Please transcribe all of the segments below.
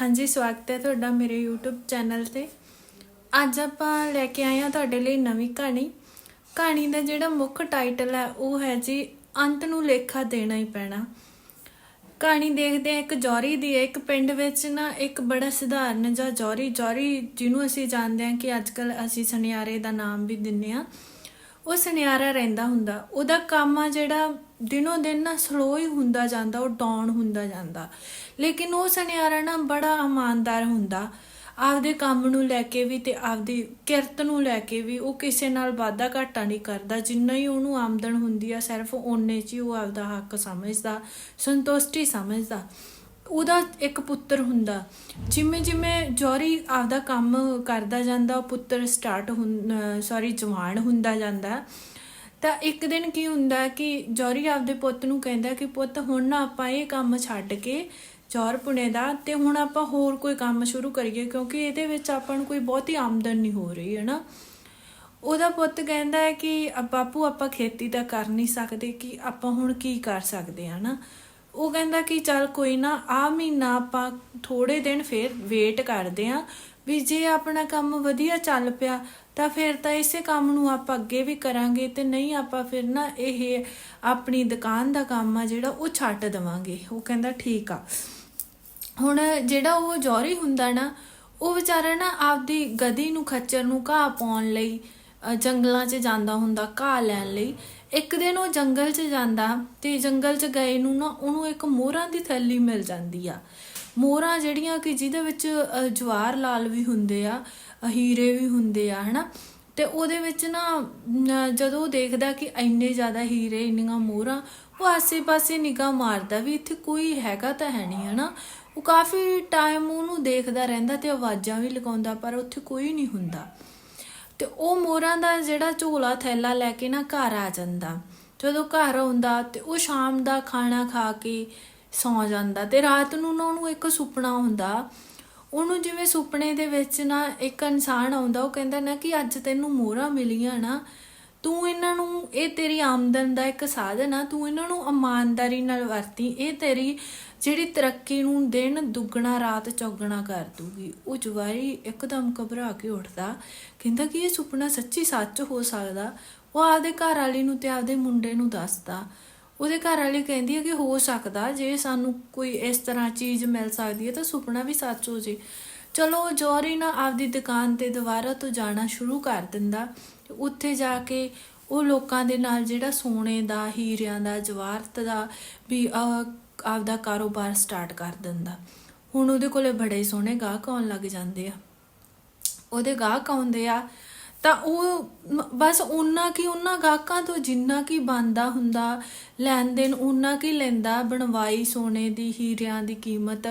ਹਾਂਜੀ, ਸਵਾਗਤ ਹੈ ਤੁਹਾਡਾ ਮੇਰੇ YouTube ਚੈਨਲ ਤੇ। ਅੱਜ ਆਪਾਂ ਲੈ ਕੇ ਆਏ ਹਾਂ ਤੁਹਾਡੇ ਲਈ ਨਵੀਂ ਕਹਾਣੀ। ਕਹਾਣੀ ਦਾ ਜਿਹੜਾ ਮੁੱਖ ਟਾਈਟਲ ਹੈ, ਉਹ ਹੈ ਜੀ, ਅੰਤ ਨੂੰ ਲੇਖਾ ਦੇਣਾ ਹੀ ਪੈਣਾ। ਕਹਾਣੀ ਦੇਖਦੇ ਆ ਇੱਕ ਜੌਰੀ ਦੀ ਹੈ, ਇੱਕ ਪਿੰਡ ਵਿੱਚ ਨਾ ਇੱਕ ਬੜਾ ਸਧਾਰਨ ਜਿਹਾ ਜੌਰੀ ਜੌਰੀ ਜਿਹਨੂੰ ਅਸੀਂ ਜਾਣਦੇ ਹਾਂ ਕਿ ਅੱਜਕੱਲ ਅਸੀਂ ਸੁਨਿਆਰੇ ਦਾ ਨਾਮ ਵੀ ਦਿੰਨੇ ਆ ਉਹ ਸੁਨਿਆਰਾ ਰਹਿੰਦਾ ਹੁੰਦਾ। ਉਹਦਾ ਕੰਮ ਆ ਜਿਹੜਾ ਦਿਨੋਂ ਦਿਨ ਨਾ ਸਲੋ ਹੀ ਹੁੰਦਾ ਜਾਂਦਾ, ਉਹ ਡਾਊਨ ਹੁੰਦਾ ਜਾਂਦਾ। ਲੇਕਿਨ ਉਹ ਸੁਨਿਆਰਾ ਨਾ ਬੜਾ ਇਮਾਨਦਾਰ ਹੁੰਦਾ। ਆਪਦੇ ਕੰਮ ਨੂੰ ਲੈ ਕੇ ਵੀ ਤੇ ਆਪਦੀ ਕਿਰਤ ਨੂੰ ਲੈ ਕੇ ਵੀ ਉਹ ਕਿਸੇ ਨਾਲ ਵਾਦਾ ਘਾਟਾ ਨਹੀਂ ਕਰਦਾ। ਜਿੰਨਾ ਹੀ ਉਹਨੂੰ ਆਮਦਨ ਹੁੰਦੀ ਆ, ਸਿਰਫ ਓਨੇ 'ਚ ਹੀ ਉਹ ਆਪਦਾ ਹੱਕ ਸਮਝਦਾ, ਸੰਤੁਸ਼ਟੀ ਸਮਝਦਾ। ਉਹਦਾ ਇੱਕ ਪੁੱਤਰ ਹੁੰਦਾ। ਜਿਵੇਂ ਜਿਵੇਂ ਜੌਰੀ ਆਪਦਾ ਕੰਮ ਕਰਦਾ ਜਾਂਦਾ, ਉਹ ਪੁੱਤਰ ਸਟਾਰਟ ਸੌਰੀ ਜਵਾਨ ਹੁੰਦਾ ਜਾਂਦਾ। ਤਾਂ ਇੱਕ ਦਿਨ ਕੀ ਹੁੰਦਾ ਕਿ ਜੌਰੀ ਆਪਦੇ ਪੁੱਤ ਨੂੰ ਕਹਿੰਦਾ ਕਿ ਪੁੱਤ, ਹੁਣ ਨਾ ਆਪਾਂ ਇਹ ਕੰਮ ਛੱਡ ਕੇ ਜੌਰ ਪੁਣੇ ਦਾ ਤੇ ਹੁਣ ਆਪਾਂ ਹੋਰ ਕੋਈ ਕੰਮ ਸ਼ੁਰੂ ਕਰੀਏ, ਕਿਉਂਕਿ ਇਹਦੇ ਵਿੱਚ ਆਪਾਂ ਨੂੰ ਕੋਈ ਬਹੁਤੀ ਆਮਦਨ ਨਹੀਂ ਹੋ ਰਹੀ ਹੈ ਨਾ ਉਹਦਾ ਪੁੱਤ ਕਹਿੰਦਾ ਹੈ ਕਿ ਬਾਪੂ, ਆਪਾਂ ਖੇਤੀ ਤਾਂ ਕਰ ਨਹੀਂ ਸਕਦੇ ਕਿ ਆਪਾਂ ਹੁਣ ਕੀ ਕਰ ਸਕਦੇ ਆ ਨਾ ਉਹ ਕਹਿੰਦਾ ਕਿ ਚੱਲ ਕੋਈ ਨਾ ਆ ਮਹੀਨਾ ਆਪਾਂ ਥੋੜੇ ਦਿਨ ਫੇਰ ਵੇਟ ਕਰਦੇ ਆ ਵੀ ਜੇ ਆਪਣਾ ਕੰਮ ਵਧੀਆ ਚੱਲ ਪਿਆ, ਤਾਂ ਫਿਰ ਤਾਂ ਇਸੇ ਕੰਮ ਨੂੰ ਆਪਾਂ ਅੱਗੇ ਵੀ ਕਰਾਂਗੇ ਤੇ ਨਹੀਂ ਆਪਾਂ ਫਿਰ ਨਾ ਇਹ ਆਪਣੀ ਦੁਕਾਨ ਦਾ ਕੰਮ ਆ ਜਿਹੜਾ ਉਹ ਛੱਡ ਦੇਵਾਂਗੇ। ਉਹ ਕਹਿੰਦਾ ਠੀਕ ਆ। ਹੁਣ ਜਿਹੜਾ ਉਹ ਜੌਰੀ ਹੁੰਦਾ ਨਾ, ਉਹ ਵਿਚਾਰਾ ਨਾ ਆਪਦੀ ਗਦੀ ਨੂੰ ਖੱਚਰ ਨੂੰ ਘਾਹ ਪਾਉਣ ਲਈ ਜੰਗਲਾਂ 'ਚ ਜਾਂਦਾ ਹੁੰਦਾ, ਘਾਹ ਲੈਣ ਲਈ ਇੱਕ ਦਿਨ ਉਹ ਜੰਗਲ 'ਚ ਜਾਂਦਾ ਤੇ ਜੰਗਲ 'ਚ ਗਏ ਨੂੰ ਨਾ ਉਹਨੂੰ ਇੱਕ ਮੋਹਰਾਂ ਦੀ ਥੈਲੀ ਮਿਲ ਜਾਂਦੀ ਆ। ਮੋਹਰਾਂ ਜਿਹੜੀਆਂ ਕਿ ਜਿਹਦੇ ਵਿੱਚ ਅ, ਜਵਾਰ ਲਾਲ ਵੀ ਹੁੰਦੇ ਆ ਹੀਰੇ ਵੀ ਹੁੰਦੇ ਆ ਹਨਾ? ਤੇ ਉਹਦੇ ਵਿੱਚ ਨਾ ਜਦੋਂ ਉਹ ਦੇਖਦਾ ਕਿ ਇੰਨੇ ਜ਼ਿਆਦਾ ਹੀਰੇ ਇੰਨੀਆਂ ਮੋਹਰਾਂ ਉਹ ਆਸੇ-ਪਾਸੇ ਨਿਗਾਹ ਮਾਰਦਾ ਵੀ ਇੱਥੇ ਕੋਈ ਹੈਗਾ ਤਾਂ ਹੈ ਨਹੀਂ ਹਨਾ? ਉਹ ਕਾਫੀ ਟਾਈਮ ਉਹਨੂੰ ਦੇਖਦਾ ਰਹਿੰਦਾ ਤੇ ਆਵਾਜ਼ਾਂ ਵੀ ਲਗਾਉਂਦਾ ਪਰ ਉੱਥੇ ਕੋਈ ਨਹੀਂ ਹੁੰਦਾ। ਤੇ ਉਹ ਮੋਰਾਂ ਦਾ ਜਿਹੜਾ ਝੋਲਾ ਥੈਲਾ ਲੈ ਕੇ ਨਾ ਘਰ ਆ ਜਾਂਦਾ। ਜਦੋਂ ਘਰ ਆਉਂਦਾ ਤੇ ਉਹ ਸ਼ਾਮ ਦਾ ਖਾਣਾ ਖਾ ਕੇ ਸੌਂ ਜਾਂਦਾ ਤੇ ਰਾਤ ਨੂੰ ਨਾ ਉਹਨੂੰ ਇੱਕ ਸੁਪਨਾ ਹੁੰਦਾ। ਉਹਨੂੰ ਜਿਵੇਂ ਸੁਪਨੇ ਦੇ ਵਿੱਚ ਨਾ ਇੱਕ ਇਨਸਾਨ ਆਉਂਦਾ, ਉਹ ਕਹਿੰਦਾ ਨਾ ਕਿ ਅੱਜ ਤੈਨੂੰ ਮੋਹਰਾਂ ਮਿਲੀਆਂ ਨਾ, ਤੂੰ ਇਹਨਾਂ ਨੂੰ, ਇਹ ਤੇਰੀ ਆਮਦਨ ਦਾ ਇੱਕ ਸਾਧਨ ਆ, ਤੂੰ ਇਹਨਾਂ ਨੂੰ ਇਮਾਨਦਾਰੀ ਨਾਲ ਵਰਤੀ, ਇਹ ਤੇਰੀ ਜਿਹੜੀ ਤਰੱਕੀ ਨੂੰ ਦਿਨ ਦੁੱਗਣਾ, ਰਾਤ ਚੌਗਣਾ ਕਰ ਦੂਗੀ। ਉਹ ਜਵਾਰੀ ਇੱਕਦਮ ਘਬਰਾ ਕੇ ਉੱਠਦਾ, ਕਹਿੰਦਾ ਕਿ ਇਹ ਸੁਪਨਾ ਸੱਚੀ ਸੱਚ ਹੋ ਸਕਦਾ। ਉਹ ਆਪਦੇ ਘਰ ਵਾਲੀ ਨੂੰ ਤੇ ਆਪਦੇ ਮੁੰਡੇ ਨੂੰ ਦੱਸਦਾ। ਉਹਦੇ ਘਰ ਵਾਲੀ ਕਹਿੰਦੀ ਹੈ ਕਿ ਹੋ ਸਕਦਾ, ਜੇ ਸਾਨੂੰ ਕੋਈ ਇਸ ਤਰ੍ਹਾਂ ਚੀਜ਼ ਮਿਲ ਸਕਦੀ ਹੈ ਤਾਂ ਸੁਪਨਾ ਵੀ ਸੱਚ ਹੋ ਜੇ। ਚਲੋ ਉਹ ਜੌਰੀ ਨਾ ਆਪਦੀ ਦੁਕਾਨ ਤੇ ਦੁਬਾਰਾ ਤੋਂ ਜਾਣਾ ਸ਼ੁਰੂ ਕਰ ਦਿੰਦਾ। ਉੱਥੇ ਜਾ ਕੇ ਉਹ ਲੋਕਾਂ ਦੇ ਨਾਲ ਜਿਹੜਾ ਸੋਨੇ ਦਾ, ਹੀਰਿਆਂ ਦਾ ਜਵਾਹਰਤ ਦਾ ਵੀ ਆਪਦਾ ਕਾਰੋਬਾਰ ਸਟਾਰਟ ਕਰ ਦਿੰਦਾ। ਹੁਣ ਉਹਦੇ ਕੋਲੇ ਬੜੇ ਸੋਹਣੇ ਗਾਹਕ ਆਉਣ ਲੱਗ ਜਾਂਦੇ ਆ। ਉਹਦੇ ਗਾਹਕ ਆਉਂਦੇ ਆ ਤਾਂ ਉਹ ਬਸ ਉਹਨਾਂ ਕੀ ਉਹਨਾਂ ਗਾਹਕਾਂ ਤੋਂ ਜਿੰਨਾ ਕੀ ਬੰਦਾ ਹੁੰਦਾ, ਲੈਣ ਦੇਣ ਉਹਨਾਂ ਕੀ ਲੈਂਦਾ, ਬਣਵਾਈ ਸੋਨੇ ਦੀ, ਹੀਰਿਆਂ ਦੀ ਕੀਮਤ,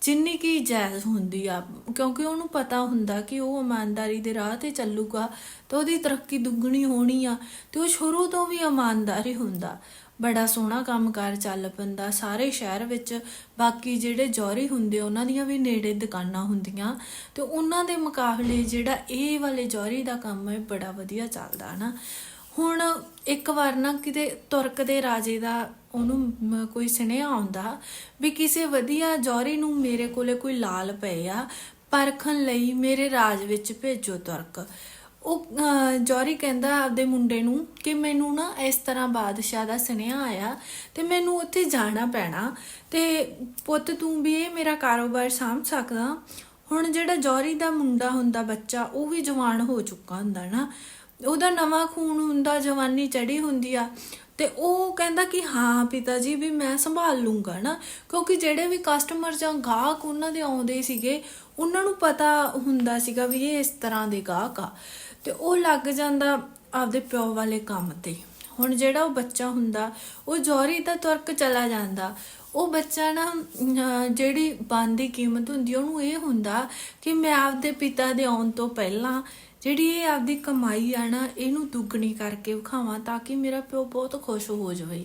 ਜਿੰਨੀ ਕੀ ਜਾਇਜ਼ ਹੁੰਦੀ ਆ। ਕਿਉਂਕਿ ਉਹਨੂੰ ਪਤਾ ਹੁੰਦਾ ਕਿ ਉਹ ਇਮਾਨਦਾਰੀ ਦੇ ਰਾਹ ਤੇ ਚੱਲੂਗਾ ਤਾਂ ਉਹਦੀ ਤਰੱਕੀ ਦੁੱਗਣੀ ਹੋਣੀ ਆ ਤੇ ਉਹ ਸ਼ੁਰੂ ਤੋਂ ਵੀ ਇਮਾਨਦਾਰੀ ਹੁੰਦਾ। ਬੜਾ ਸੋਹਣਾ ਕੰਮਕਾਰ ਚੱਲ ਪੈਂਦਾ। ਸਾਰੇ ਸ਼ਹਿਰ ਵਿੱਚ ਬਾਕੀ ਜਿਹੜੇ ਜੌਰੀ ਹੁੰਦੇ ਉਹਨਾਂ ਦੀਆਂ ਵੀ ਨੇੜੇ ਦੁਕਾਨਾਂ ਹੁੰਦੀਆਂ। ਤੇ ਉਹਨਾਂ ਦੇ ਮੁਕਾਬਲੇ ਜਿਹੜਾ ਇਹ ਵਾਲੇ ਜੌਰੀ ਦਾ ਕੰਮ ਹੈ, ਬੜਾ ਵਧੀਆ ਚੱਲਦਾ ਨਾ। ਹੁਣ ਇੱਕ ਵਾਰ ਨਾ ਕਿਤੇ ਤੁਰਕ ਦੇ ਰਾਜੇ ਦਾ ਉਹਨੂੰ ਕੋਈ ਸੁਨੇਹਾ ਆਉਂਦਾ ਵੀ ਕਿਸੇ ਵਧੀਆ ਜੌਰੀ ਨੂੰ ਮੇਰੇ ਕੋਲੇ ਕੋਈ ਲਾਲ ਪਏ ਆ, ਪਰਖਣ ਲਈ ਮੇਰੇ ਰਾਜ ਵਿੱਚ ਭੇਜੋ ਤੁਰਕ। ਉਹ ਅਹ, ਕਹਿੰਦਾ ਆਪਦੇ ਮੁੰਡੇ ਨੂੰ ਕਿ ਮੈਨੂੰ ਨਾ ਇਸ ਤਰ੍ਹਾਂ ਬਾਦਸ਼ਾਹ ਦਾ ਸੁਨੇਹਾ ਆਇਆ ਤੇ ਮੈਨੂੰ ਉੱਥੇ ਜਾਣਾ ਪੈਣਾ ਤੇ ਪੁੱਤ ਤੂੰ ਵੀ ਇਹ ਮੇਰਾ ਕਾਰੋਬਾਰ ਸਾਂਭ ਸਕਦਾ। ਹੁਣ ਜਿਹੜਾ ਜੌਹਰੀ ਦਾ ਮੁੰਡਾ ਹੁੰਦਾ ਬੱਚਾ ਉਹ ਵੀ ਜਵਾਨ ਹੋ ਚੁੱਕਾ ਹੁੰਦਾ ਨਾ। ਉਹਦਾ ਨਵਾਂ ਖੂਨ ਹੁੰਦਾ ਜਵਾਨੀ ਚੜੀ ਹੁੰਦੀ ਆ ਤੇ ਉਹ ਕਹਿੰਦਾ ਕਿ ਹਾਂ ਪਿਤਾ ਜੀ ਵੀ ਮੈਂ ਸੰਭਾਲ ਲੂੰਗਾ ਨਾ ਕਿਉਂਕਿ ਜਿਹੜੇ ਵੀ ਕਸਟਮਰ ਜਾਂ ਗਾਹਕ ਉਹਨਾਂ ਦੇ ਆਉਂਦੇ ਸੀਗੇ ਉਹਨਾਂ ਨੂੰ ਪਤਾ ਹੁੰਦਾ ਸੀਗਾ ਵੀ ਇਹ ਇਸ ਤਰ੍ਹਾਂ ਦੇ ਗਾਹਕ ਆ। ਤੇ ਉਹ ਲੱਗ ਜਾਂਦਾ ਆਪਦੇ ਪਿਓ ਵਾਲੇ ਕੰਮ ਤੇ। ਹੁਣ ਜਿਹੜਾ ਉਹ ਬੱਚਾ ਹੁੰਦਾ, ਉਹ ਜੌਹਰੀ ਦਾ ਤੁਰਕ ਚਲਾ ਜਾਂਦਾ। ਉਹ ਬੱਚਾ ਨਾ ਜਿਹੜੀ ਬੰਦੀ ਕੀਮਤ ਹੁੰਦੀ, ਉਹਨੂੰ ਇਹ ਹੁੰਦਾ ਕਿ ਮੈਂ ਆਪਦੇ ਪਿਤਾ ਦੇ ਆਉਣ ਤੋਂ ਪਹਿਲਾਂ ਜਿਹੜੀ ਇਹ ਆਪਦੀ ਕਮਾਈ ਆ ਨਾ, ਇਹਨੂੰ ਦੁੱਗਣੀ ਕਰਕੇ ਵਿਖਾਵਾਂ ਤਾਂ ਕਿ ਮੇਰਾ ਪਿਓ ਬਹੁਤ ਖੁਸ਼ ਹੋ ਜਾਵੇ।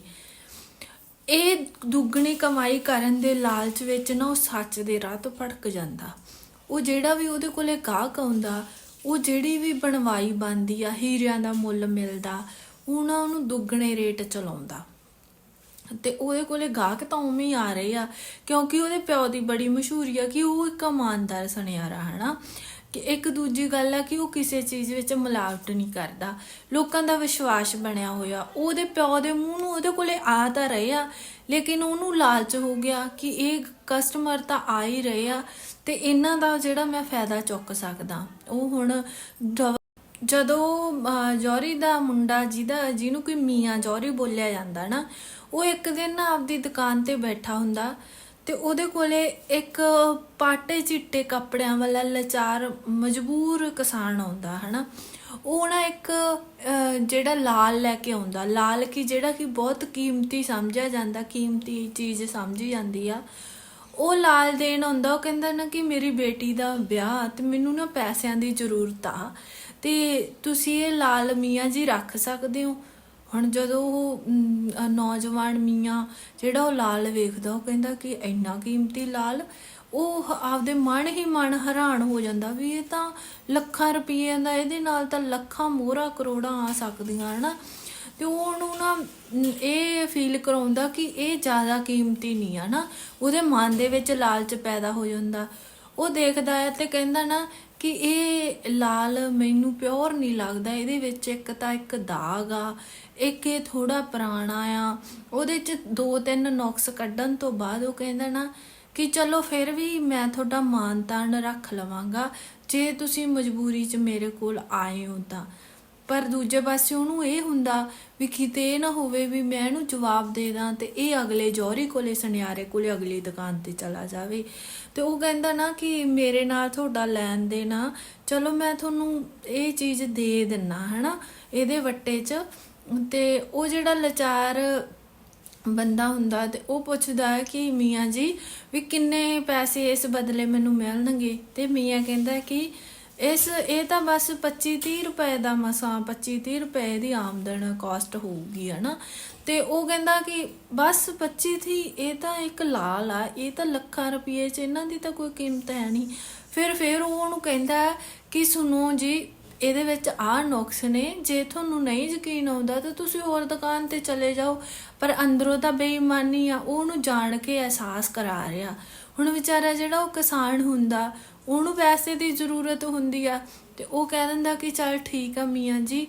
ਇਹ ਦੁੱਗਣੀ ਕਮਾਈ ਕਰਨ ਦੇ ਲਾਲਚ ਵਿੱਚ ਨਾ ਉਹ ਸੱਚ ਦੇ ਰਾਹ ਤੋਂ ਭਟਕ ਜਾਂਦਾ। ਉਹ ਜਿਹੜਾ ਵੀ ਉਹਦੇ ਕੋਲੇ ਗਾਹਕ ਆਉਂਦਾ ਉਹ ਜਿਹੜੀ ਵੀ ਬਣਵਾਈ ਬੰਦੀ ਆ, ਹੀਰਿਆਂ ਦਾ ਮੁੱਲ ਮਿਲਦਾ, ਉਹਨਾਂ ਉਹਨੂੰ ਦੁੱਗਣੇ ਰੇਟ ਚਲਾਉਂਦਾ ਤੇ ਉਹਦੇ ਕੋਲੇ ਗਾਹਕ ਤਾਂ ਉਵੇਂ ਹੀ ਆ ਰਹੇ ਆ, ਕਿਉਂਕਿ ਉਹਦੇ ਪਿਓ ਦੀ ਬੜੀ ਮਸ਼ਹੂਰੀ ਆ ਕਿ ਉਹ ਇੱਕ ਇਮਾਨਦਾਰ ਸੁਨਿਆਰਾ, ਹਨਾ? ਕਿ ਇੱਕ ਦੂਜੀ ਗੱਲ ਆ ਕਿ ਉਹ ਕਿਸੇ ਚੀਜ਼ ਵਿੱਚ ਮਿਲਾਵਟ ਨਹੀਂ ਕਰਦਾ। ਲੋਕਾਂ ਦਾ ਵਿਸ਼ਵਾਸ ਬਣਿਆ ਹੋਇਆ। ਉਹਦੇ ਪਿਓ ਦੇ ਮੂੰਹ ਨੂੰ ਉਹਦੇ ਕੋਲੇ ਆ ਤਾਂ ਰਹੇ ਆ ਲੇਕਿਨ ਉਹਨੂੰ ਲਾਲਚ ਹੋ ਗਿਆ ਕਿ ਇਹ ਕਸਟਮਰ ਤਾਂ ਆ ਹੀ ਰਹੇ ਆ ਤੇ ਇਹਨਾਂ ਦਾ ਜਿਹੜਾ ਮੈਂ ਫਾਇਦਾ ਚੁੱਕ ਸਕਦਾ। ਉਹ ਹੁਣ ਜਦੋਂ ਅਹ, ਦਾ ਮੁੰਡਾ ਜਿਹਦਾ ਜਿਹਨੂੰ ਕੋਈ ਮੀਆਂ ਜੌਹਰੀ ਬੋਲਿਆ ਜਾਂਦਾ ਨਾ ਉਹ ਇੱਕ ਦਿਨ ਨਾ ਆਪਦੀ ਦੁਕਾਨ ਤੇ ਬੈਠਾ ਹੁੰਦਾ। ਤੇ ਉਹਦੇ ਕੋਲੇ ਇੱਕ ਪਾਟੇ ਚਿੱਟੇ ਕੱਪੜਿਆਂ ਵਾਲਾ ਲਾਚਾਰ ਮਜਬੂਰ ਕਿਸਾਨ ਆਉਂਦਾ, ਹਨਾ? ਉਹ ਨਾ ਇੱਕ ਜਿਹੜਾ ਲਾਲ ਲੈ ਕੇ ਆਉਂਦਾ, ਲਾਲ ਕੀ ਜਿਹੜਾ ਕਿ ਬਹੁਤ ਕੀਮਤੀ ਸਮਝਿਆ ਜਾਂਦਾ, ਕੀਮਤੀ ਚੀਜ਼ ਸਮਝੀ ਜਾਂਦੀ ਆ। ਉਹ ਲਾਲ ਦੇਣ ਆਉਂਦਾ, ਉਹ ਕਹਿੰਦਾ ਨਾ ਕਿ ਮੇਰੀ ਬੇਟੀ ਦਾ ਵਿਆਹ, ਤੇ ਮੈਨੂੰ ਨਾ ਪੈਸਿਆਂ ਦੀ ਜ਼ਰੂਰਤ ਆ। ਤੇ ਤੁਸੀਂ ਇਹ ਲਾਲ ਮੀਆਂ ਜੀ ਰੱਖ ਸਕਦੇ ਹੋ? ਹੁਣ ਜਦੋਂ ਉਹ ਨੌਜਵਾਨ ਮੀਆਂ ਜਿਹੜਾ ਉਹ ਲਾਲ ਵੇਖਦਾ, ਉਹ ਕਹਿੰਦਾ ਕਿ ਇੰਨਾ ਕੀਮਤੀ ਲਾਲ, ਉਹ ਆਪਦੇ ਮਨ ਹੀ ਮਨ ਹੈਰਾਨ ਹੋ ਜਾਂਦਾ ਵੀ ਇਹ ਤਾਂ ਲੱਖਾਂ ਰੁਪਏ ਦਾ, ਇਹਦੇ ਨਾਲ ਤਾਂ ਲੱਖਾਂ ਮੋਹਰਾ ਕਰੋੜਾਂ ਆ ਸਕਦੀਆਂ, ਹਨਾ? ਤੇ ਉਹਨੂੰ ਨਾ ਇਹ ਫੀਲ ਕਰਾਉਂਦਾ ਕਿ ਇਹ ਜ਼ਿਆਦਾ ਕੀਮਤੀ ਨਹੀਂ ਆ ਨਾ ਉਹਦੇ ਮਨ ਦੇ ਵਿੱਚ ਲਾਲਚ ਪੈਦਾ ਹੋ ਜਾਂਦਾ। ਉਹ ਦੇਖਦਾ ਹੈ ਤੇ ਕਹਿੰਦਾ ਨਾ ਕਿ ਇਹ ਲਾਲ ਮੈਨੂੰ ਪਿਓਰ ਨਹੀਂ ਲੱਗਦਾ, ਇਹਦੇ ਵਿੱਚ ਇੱਕ ਤਾਂ ਇੱਕ ਦਾਗ ਆ ਇੱਕ ਇਹ ਥੋੜਾ ਪੁਰਾਣਾ ਆ, ਉਹਦੇ ਚ ਦੋ ਤਿੰਨ ਨੁਕਸ ਕੱਢਣ ਤੋਂ ਬਾਅਦ ਉਹ ਕਹਿੰਦਾ ਨਾ ਕਿ ਚਲੋ ਫਿਰ ਵੀ ਮੈਂ ਤੁਹਾਡਾ ਮਾਨ ਤਾਨ ਰੱਖ ਲਵਾਂਗਾ, ਜੇ ਤੁਸੀਂ ਮਜਬੂਰੀ 'ਚ ਮੇਰੇ ਕੋਲ ਆਏ ਹੋ ਤਾਂ। ਪਰ ਦੂਜੇ ਪਾਸੇ ਉਹਨੂੰ ਇਹ ਹੁੰਦਾ ਵੀ ਕਿਤੇ ਇਹ ਨਾ ਹੋਵੇ ਵੀ ਮੈਂ ਇਹਨੂੰ ਜਵਾਬ ਦੇ ਦਾਂ ਤੇ ਇਹ ਅਗਲੇ ਜੌਹਰੀ ਕੋਲੇ, ਸੁਨਿਆਰੇ ਕੋਲੇ ਅਗਲੀ ਦੁਕਾਨ ਤੇ ਚਲਾ ਜਾਵੇ। ਤੇ ਉਹ ਕਹਿੰਦਾ ਨਾ ਕਿ ਮੇਰੇ ਨਾਲ ਤੁਹਾਡਾ ਲੈਣ ਦੇ ਨਾ ਚਲੋ ਮੈਂ ਤੁਹਾਨੂੰ ਇਹ ਚੀਜ਼ ਦੇ ਦਿੰਨਾ, ਹਨਾ? ਇਹਦੇ ਵੱਟੇ 'ਚ। ਤੇ ਉਹ ਜਿਹੜਾ ਲਾਚਾਰ ਬੰਦਾ ਹੁੰਦਾ ਤੇ ਉਹ ਪੁੱਛਦਾ ਕਿ ਮੀਆਂ ਜੀ ਵੀ ਕਿੰਨੇ ਪੈਸੇ ਇਸ ਬਦਲੇ ਮੈਨੂੰ ਮਿਲਣਗੇ? ਤੇ ਮੀਆਂ ਕਹਿੰਦਾ ਕਿ ਇਸ, ਇਹ ਤਾਂ ਬਸ 25 30 ਰੁਪਏ ਦਾ ਮਸਾਂ 25 30 ਰੁਪਏ ਦੀ ਆਮਦਨ ਕਾਸਟ ਹੋਊਗੀ, ਹਨਾ? ਤੇ ਉਹ ਕਹਿੰਦਾ ਕਿ ਬਸ 25 ਥੀ ਇਹ ਤਾਂ ਇੱਕ ਲਾਲ ਆ, ਇਹ ਤਾਂ ਲੱਖਾਂ ਰੁਪਏ ਚ, ਇਹਨਾਂ ਦੀ ਤਾਂ ਕੋਈ ਕੀਮਤ ਹੈ ਨਹੀਂ। ਫਿਰ ਫਿਰ ਉਹ ਉਹਨੂੰ ਕਹਿੰਦਾ ਕਿ ਸੁਣੋ ਜੀ ਇਹਦੇ ਵਿੱਚ ਆਹ ਨੁਕਸ ਨੇ, ਜੇ ਤੁਹਾਨੂੰ ਨਹੀਂ ਯਕੀਨ ਆਉਂਦਾ ਤਾਂ ਤੁਸੀਂ ਹੋਰ ਦੁਕਾਨ ਤੇ ਚਲੇ ਜਾਓ। ਪਰ ਅੰਦਰੋਂ ਤਾਂ ਬੇਈਮਾਨੀ ਆ ਉਹ ਉਹਨੂੰ ਜਾਣ ਕੇ ਅਹਿਸਾਸ ਕਰਾ ਰਿਹਾ। ਹੁਣ ਵਿਚਾਰਾ ਜਿਹੜਾ ਉਹ ਕਿਸਾਨ ਹੁੰਦਾ, ਉਹਨੂੰ ਪੈਸੇ ਦੀ ਜ਼ਰੂਰਤ ਹੁੰਦੀ ਆ ਤੇ ਉਹ ਕਹਿ ਦਿੰਦਾ ਕਿ ਚਲ ਠੀਕ ਆ ਮੀਆਂ ਜੀ,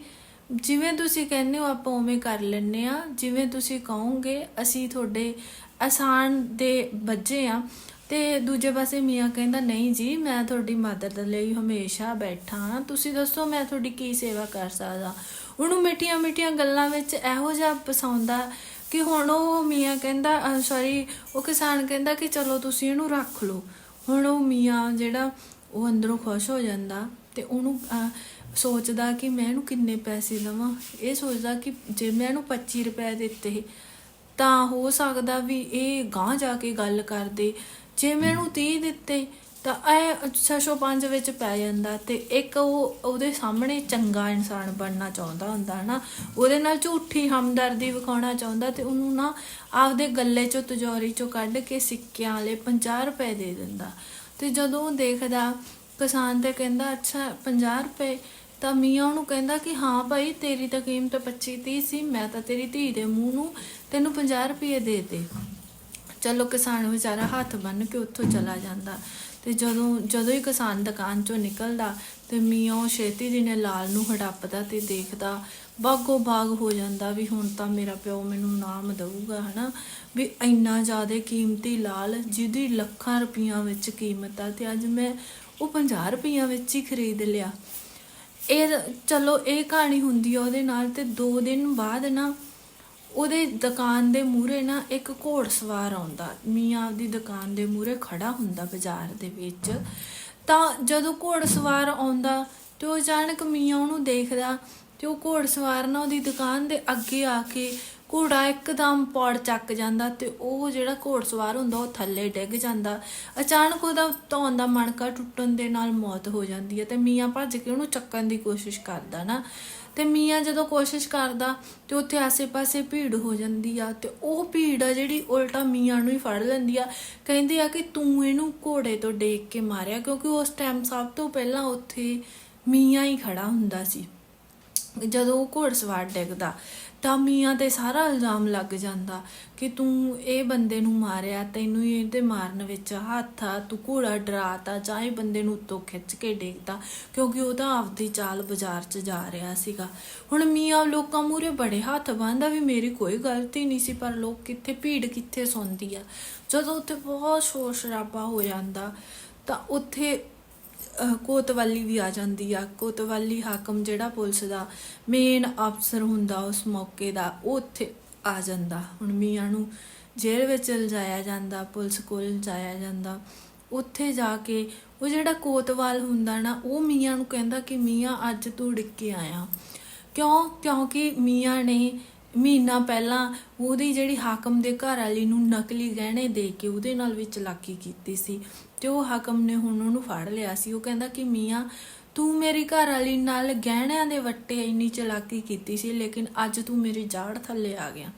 ਜਿਵੇਂ ਤੁਸੀਂ ਕਹਿੰਦੇ ਹੋ ਆਪਾਂ ਉਵੇਂ ਕਰ ਲੈਨੇ ਆ ਜਿਵੇਂ ਤੁਸੀਂ ਕਹੋਗੇ, ਅਸੀਂ ਤੁਹਾਡੇ ਆਸਾਨ ਦੇ ਬੱਜੇ ਆ ਤੇ ਦੂਜੇ ਪਾਸੇ ਮੀਆਂ ਕਹਿੰਦਾ, ਨਹੀਂ ਜੀ, ਮੈਂ ਤੁਹਾਡੀ ਮਦਦ ਲਈ ਹਮੇਸ਼ਾ ਬੈਠਾ ਹਾਂ। ਤੁਸੀਂ ਦੱਸੋ, ਮੈਂ ਤੁਹਾਡੀ ਕੀ ਸੇਵਾ ਕਰ ਸਕਦਾ? ਉਹਨੂੰ ਮਿੱਠੀਆਂ ਮਿੱਠੀਆਂ ਗੱਲਾਂ ਵਿੱਚ ਇਹੋ ਜਿਹਾ ਪਸਾਉਂਦਾ ਕਿ ਹੁਣ ਉਹ ਮੀਆਂ ਕਹਿੰਦਾ ਸੌਰੀ ਉਹ ਕਿਸਾਨ ਕਹਿੰਦਾ ਕਿ ਚਲੋ ਤੁਸੀਂ ਇਹਨੂੰ ਰੱਖ ਲਓ। ਹੁਣ ਉਹ ਮੀਆਂ ਜਿਹੜਾ, ਉਹ ਅੰਦਰੋਂ ਖੁਸ਼ ਹੋ ਜਾਂਦਾ ਤੇ ਉਹਨੂੰ ਸੋਚਦਾ ਕਿ ਮੈਂ ਇਹਨੂੰ ਕਿੰਨੇ ਪੈਸੇ ਦਵਾਂ। ਇਹ ਸੋਚਦਾ ਕਿ ਜੇ ਮੈਂ ਇਹਨੂੰ 25 ਰੁਪਏ ਦਿੱਤੇ ਤਾਂ ਹੋ ਸਕਦਾ ਵੀ ਇਹ ਗਾਂ ਜਾ ਕੇ ਗੱਲ ਕਰਦੇ। ਜੇ ਮੈਂ ਉਹਨੂੰ 30 ਦਿੱਤੇ, ਤਾਂ ਇਹ 605 ਵਿੱਚ ਪੈ ਜਾਂਦਾ ਤੇ ਇੱਕ ਉਹ ਉਹਦੇ ਸਾਹਮਣੇ ਚੰਗਾ ਇਨਸਾਨ ਬਣਨਾ ਚਾਹੁੰਦਾ ਹੁੰਦਾ, ਹਨਾ? ਉਹਦੇ ਨਾਲ ਝੂਠੀ ਹਮਦਰਦੀ ਵਿਖਾਉਣਾ ਚਾਹੁੰਦਾ ਤੇ ਉਹਨੂੰ ਨਾ ਆਪਦੇ ਗੱਲੇ ਚੋਂ, ਤਿਜੋਰੀ ਚੋਂ ਕੱਢ ਕੇ ਸਿੱਕਿਆਂ ਵਾਲੇ 50 ਰੁਪਏ ਦੇ ਦਿੰਦਾ। ਤੇ ਜਦੋਂ ਉਹ ਦੇਖਦਾ, ਕਿਸਾਨ ਤੇ ਕਹਿੰਦਾ, ਅੱਛਾ 50 ਰੁਪਏ? ਤਾਂ ਮੀਆਂ ਉਹਨੂੰ ਕਹਿੰਦਾ ਕਿ, ਹਾਂ ਭਾਈ, ਤੇਰੀ ਤਾਂ ਕੀਮਤ 25 30 ਸੀ, ਮੈਂ ਤਾਂ ਤੇਰੀ ਧੀ ਦੇ ਮੂੰਹ ਨੂੰ ਤੈਨੂੰ 50 ਰੁਪਏ ਦੇ ਦੇ ਚਲੋ ਕਿਸਾਨ ਵਿਚਾਰਾ ਹੱਥ ਬੰਨ ਕੇ ਉੱਥੋਂ ਚਲਾ ਜਾਂਦਾ। ਤੇ ਜਦੋਂ ਜਦੋਂ ਹੀ ਕਿਸਾਨ ਦੁਕਾਨ ਚੋਂ ਨਿਕਲਦਾ ਤੇ ਮੀਆਂ ਉਹ ਛੇਤੀ ਦੀ ਨੇ ਲਾਲ ਨੂੰ ਹੜੱਪਦਾ ਤੇ ਦੇਖਦਾ, ਬਾਗੋ ਬਾਗ ਹੋ ਜਾਂਦਾ ਵੀ ਹੁਣ ਤਾਂ ਮੇਰਾ ਪਿਓ ਮੈਨੂੰ ਨਾਮ ਦਊਗਾ, ਹਨਾ? ਵੀ ਇੰਨਾ ਜ਼ਿਆਦਾ ਕੀਮਤੀ ਲਾਲ ਜਿਹਦੀ ਲੱਖਾਂ ਰੁਪਈਆਂ ਵਿੱਚ ਕੀਮਤ ਆ ਤੇ ਅੱਜ ਮੈਂ ਉਹ 50 ਰੁਪਈਆਂ ਵਿੱਚ ਹੀ ਖਰੀਦ ਲਿਆ। ਇਹ ਚਲੋ ਇਹ ਕਹਾਣੀ ਹੁੰਦੀ ਆ ਉਹਦੇ ਨਾਲ ਤੇ 2 ਦਿਨ ਬਾਅਦ ਨਾ ਉਹਦੇ ਦੁਕਾਨ ਦੇ ਮੂਹਰੇ ਨਾ ਇੱਕ ਘੋੜ ਸਵਾਰ ਆਉਂਦਾ। ਮੀਆਂ ਆਪਦੀ ਦੁਕਾਨ ਦੇ ਮੂਹਰੇ ਖੜਾ ਹੁੰਦਾ ਬਾਜ਼ਾਰ ਦੇ ਵਿੱਚ। ਤਾਂ ਜਦੋਂ ਘੋੜ ਸਵਾਰ ਆਉਂਦਾ ਤੇ ਉਹ ਅਚਾਨਕ ਮੀਆਂ ਉਹਨੂੰ ਦੇਖਦਾ ਤੇ ਉਹ ਘੋੜ ਸਵਾਰ ਨਾ ਉਹਦੀ ਦੁਕਾਨ ਦੇ ਅੱਗੇ ਆ ਕੇ ਘੋੜਾ ਇੱਕਦਮ ਪੌੜ ਚੱਕ ਜਾਂਦਾ ਤੇ ਉਹ ਜਿਹੜਾ ਘੋੜਸਵਾਰ ਹੁੰਦਾ ਉਹ ਥੱਲੇ ਡਿੱਗ ਜਾਂਦਾ। ਅਚਾਨਕ ਉਹਦਾ ਧੌਣ ਦਾ ਮਣਕਾ ਟੁੱਟਣ ਦੇ ਨਾਲ ਮੌਤ ਹੋ ਜਾਂਦੀ ਹੈ ਤੇ ਮੀਆਂ ਭੱਜ ਕੇ ਉਹਨੂੰ ਚੱਕਣ ਦੀ ਕੋਸ਼ਿਸ਼ ਕਰਦਾ ਨਾ। ਤੇ ਮੀਆਂ ਜਦੋਂ ਕੋਸ਼ਿਸ਼ ਕਰਦਾ ਤੇ ਉੱਥੇ ਆਸੇ-ਪਾਸੇ ਭੀੜ ਹੋ ਜਾਂਦੀ ਆ ਤੇ ਉਹ ਭੀੜ ਆ ਜਿਹੜੀ ਉਲਟਾ ਮੀਆਂ ਨੂੰ ਹੀ ਫੜ ਲੈਂਦੀ ਆ। ਕਹਿੰਦੇ ਆ ਕਿ ਤੂੰ ਇਹਨੂੰ ਘੋੜੇ ਤੋਂ ਡੇਕ ਕੇ ਮਾਰਿਆ ਕਿਉਂਕਿ ਉਸ ਟਾਈਮ ਸਭ ਤੋਂ ਪਹਿਲਾਂ ਉੱਥੇ ਮੀਆਂ ਹੀ ਖੜਾ ਹੁੰਦਾ ਸੀ। ਜਦੋਂ ਉਹ ਘੋੜਸਵਾਰ ਡਿੱਗਦਾ ਤਾਂ ਮੀਆਂ ਤੇ ਸਾਰਾ ਇਲਜ਼ਾਮ ਲੱਗ ਜਾਂਦਾ ਕਿ ਤੂੰ ਇਹ ਬੰਦੇ ਨੂੰ ਮਾਰਿਆ, ਤੈਨੂੰ ਇਹਦੇ ਮਾਰਨ ਵਿੱਚ ਹੱਥ ਆ, ਤੂੰ ਘੋੜਾ ਡਰਾਤਾ ਜਾਂ ਇਹ ਬੰਦੇ ਨੂੰ ਉੱਤੋਂ ਖਿੱਚ ਕੇ ਡੇਗਦਾ, ਕਿਉਂਕਿ ਉਹ ਤਾਂ ਆਪਦੀ ਚਾਲ ਬਾਜ਼ਾਰ 'ਚ ਜਾ ਰਿਹਾ ਸੀਗਾ। ਹੁਣ ਮੀਆਂ ਲੋਕਾਂ ਮੂਰੇ ਬੜੇ ਹੱਥ ਬੰਨਦਾ ਵੀ ਮੇਰੀ ਕੋਈ ਗਲਤੀ ਨਹੀਂ ਸੀ, ਪਰ ਲੋਕ ਕਿੱਥੇ ਭੀੜ ਕਿੱਥੇ ਸੁਣਦੀ ਆ। ਜਦੋਂ ਉੱਥੇ ਬਹੁਤ ਸ਼ੋਰ ਸ਼ਰਾਬਾ ਹੋ ਜਾਂਦਾ, ਤਾਂ ਉੱਥੇ ਕੋਤਵਾਲੀ ਵੀ ਆ ਜਾਂਦੀ ਆ। ਕੋਤਵਾਲੀ ਹਾਕਮ ਜਿਹੜਾ ਪੁਲਿਸ ਦਾ ਮੇਨ ਅਫਸਰ ਹੁੰਦਾ ਉਸ ਮੌਕੇ ਦਾ, ਉਹ ਉੱਥੇ ਆ ਜਾਂਦਾ। ਹੁਣ ਮੀਆਂ ਨੂੰ ਜੇਲ੍ਹ ਵਿੱਚ ਲਿਜਾਇਆ ਜਾਂਦਾ, ਪੁਲਿਸ ਕੋਲ ਲਿਜਾਇਆ ਜਾਂਦਾ। ਉੱਥੇ ਜਾ ਕੇ ਉਹ ਜਿਹੜਾ ਕੋਤਵਾਲ ਹੁੰਦਾ ਨਾ, ਉਹ ਮੀਆਂ ਨੂੰ ਕਹਿੰਦਾ ਕਿ ਮੀਆਂ, ਅੱਜ ਤੂੰ ਡਿੱਕੇ ਆਇਆ। ਕਿਉਂ? ਕਿਉਂਕਿ ਮੀਆਂ ਨੇ ਮਹੀਨਾ ਪਹਿਲਾਂ ਉਹਦੀ ਜਿਹੜੀ ਹਾਕਮ ਦੇ ਘਰ ਵਾਲੀ ਨੂੰ ਨਕਲੀ ਗਹਿਣੇ ਦੇ ਕੇ ਉਹਦੇ ਨਾਲ ਵੀ ਚਲਾਕੀ ਕੀਤੀ ਸੀ। ਤੇ ਉਹ ਹਾਕਮ ਨੇ ਹੁਣ ਉਹਨੂੰ ਫੜ ਲਿਆ ਸੀ। ਉਹ ਕਹਿੰਦਾ ਕਿ ਮੀਆਂ, ਤੂੰ ਮੇਰੀ ਘਰ ਵਾਲੀ ਨਾਲ ਗਹਿਣਿਆਂ ਦੇ ਵੱਟੇ ਇੰਨੀ ਚਲਾਕੀ ਕੀਤੀ ਸੀ, ਲੇਕਿਨ ਅੱਜ ਤੂੰ ਮੇਰੀ ਜਾੜ ਥੱਲੇ ਆ ਗਿਆ।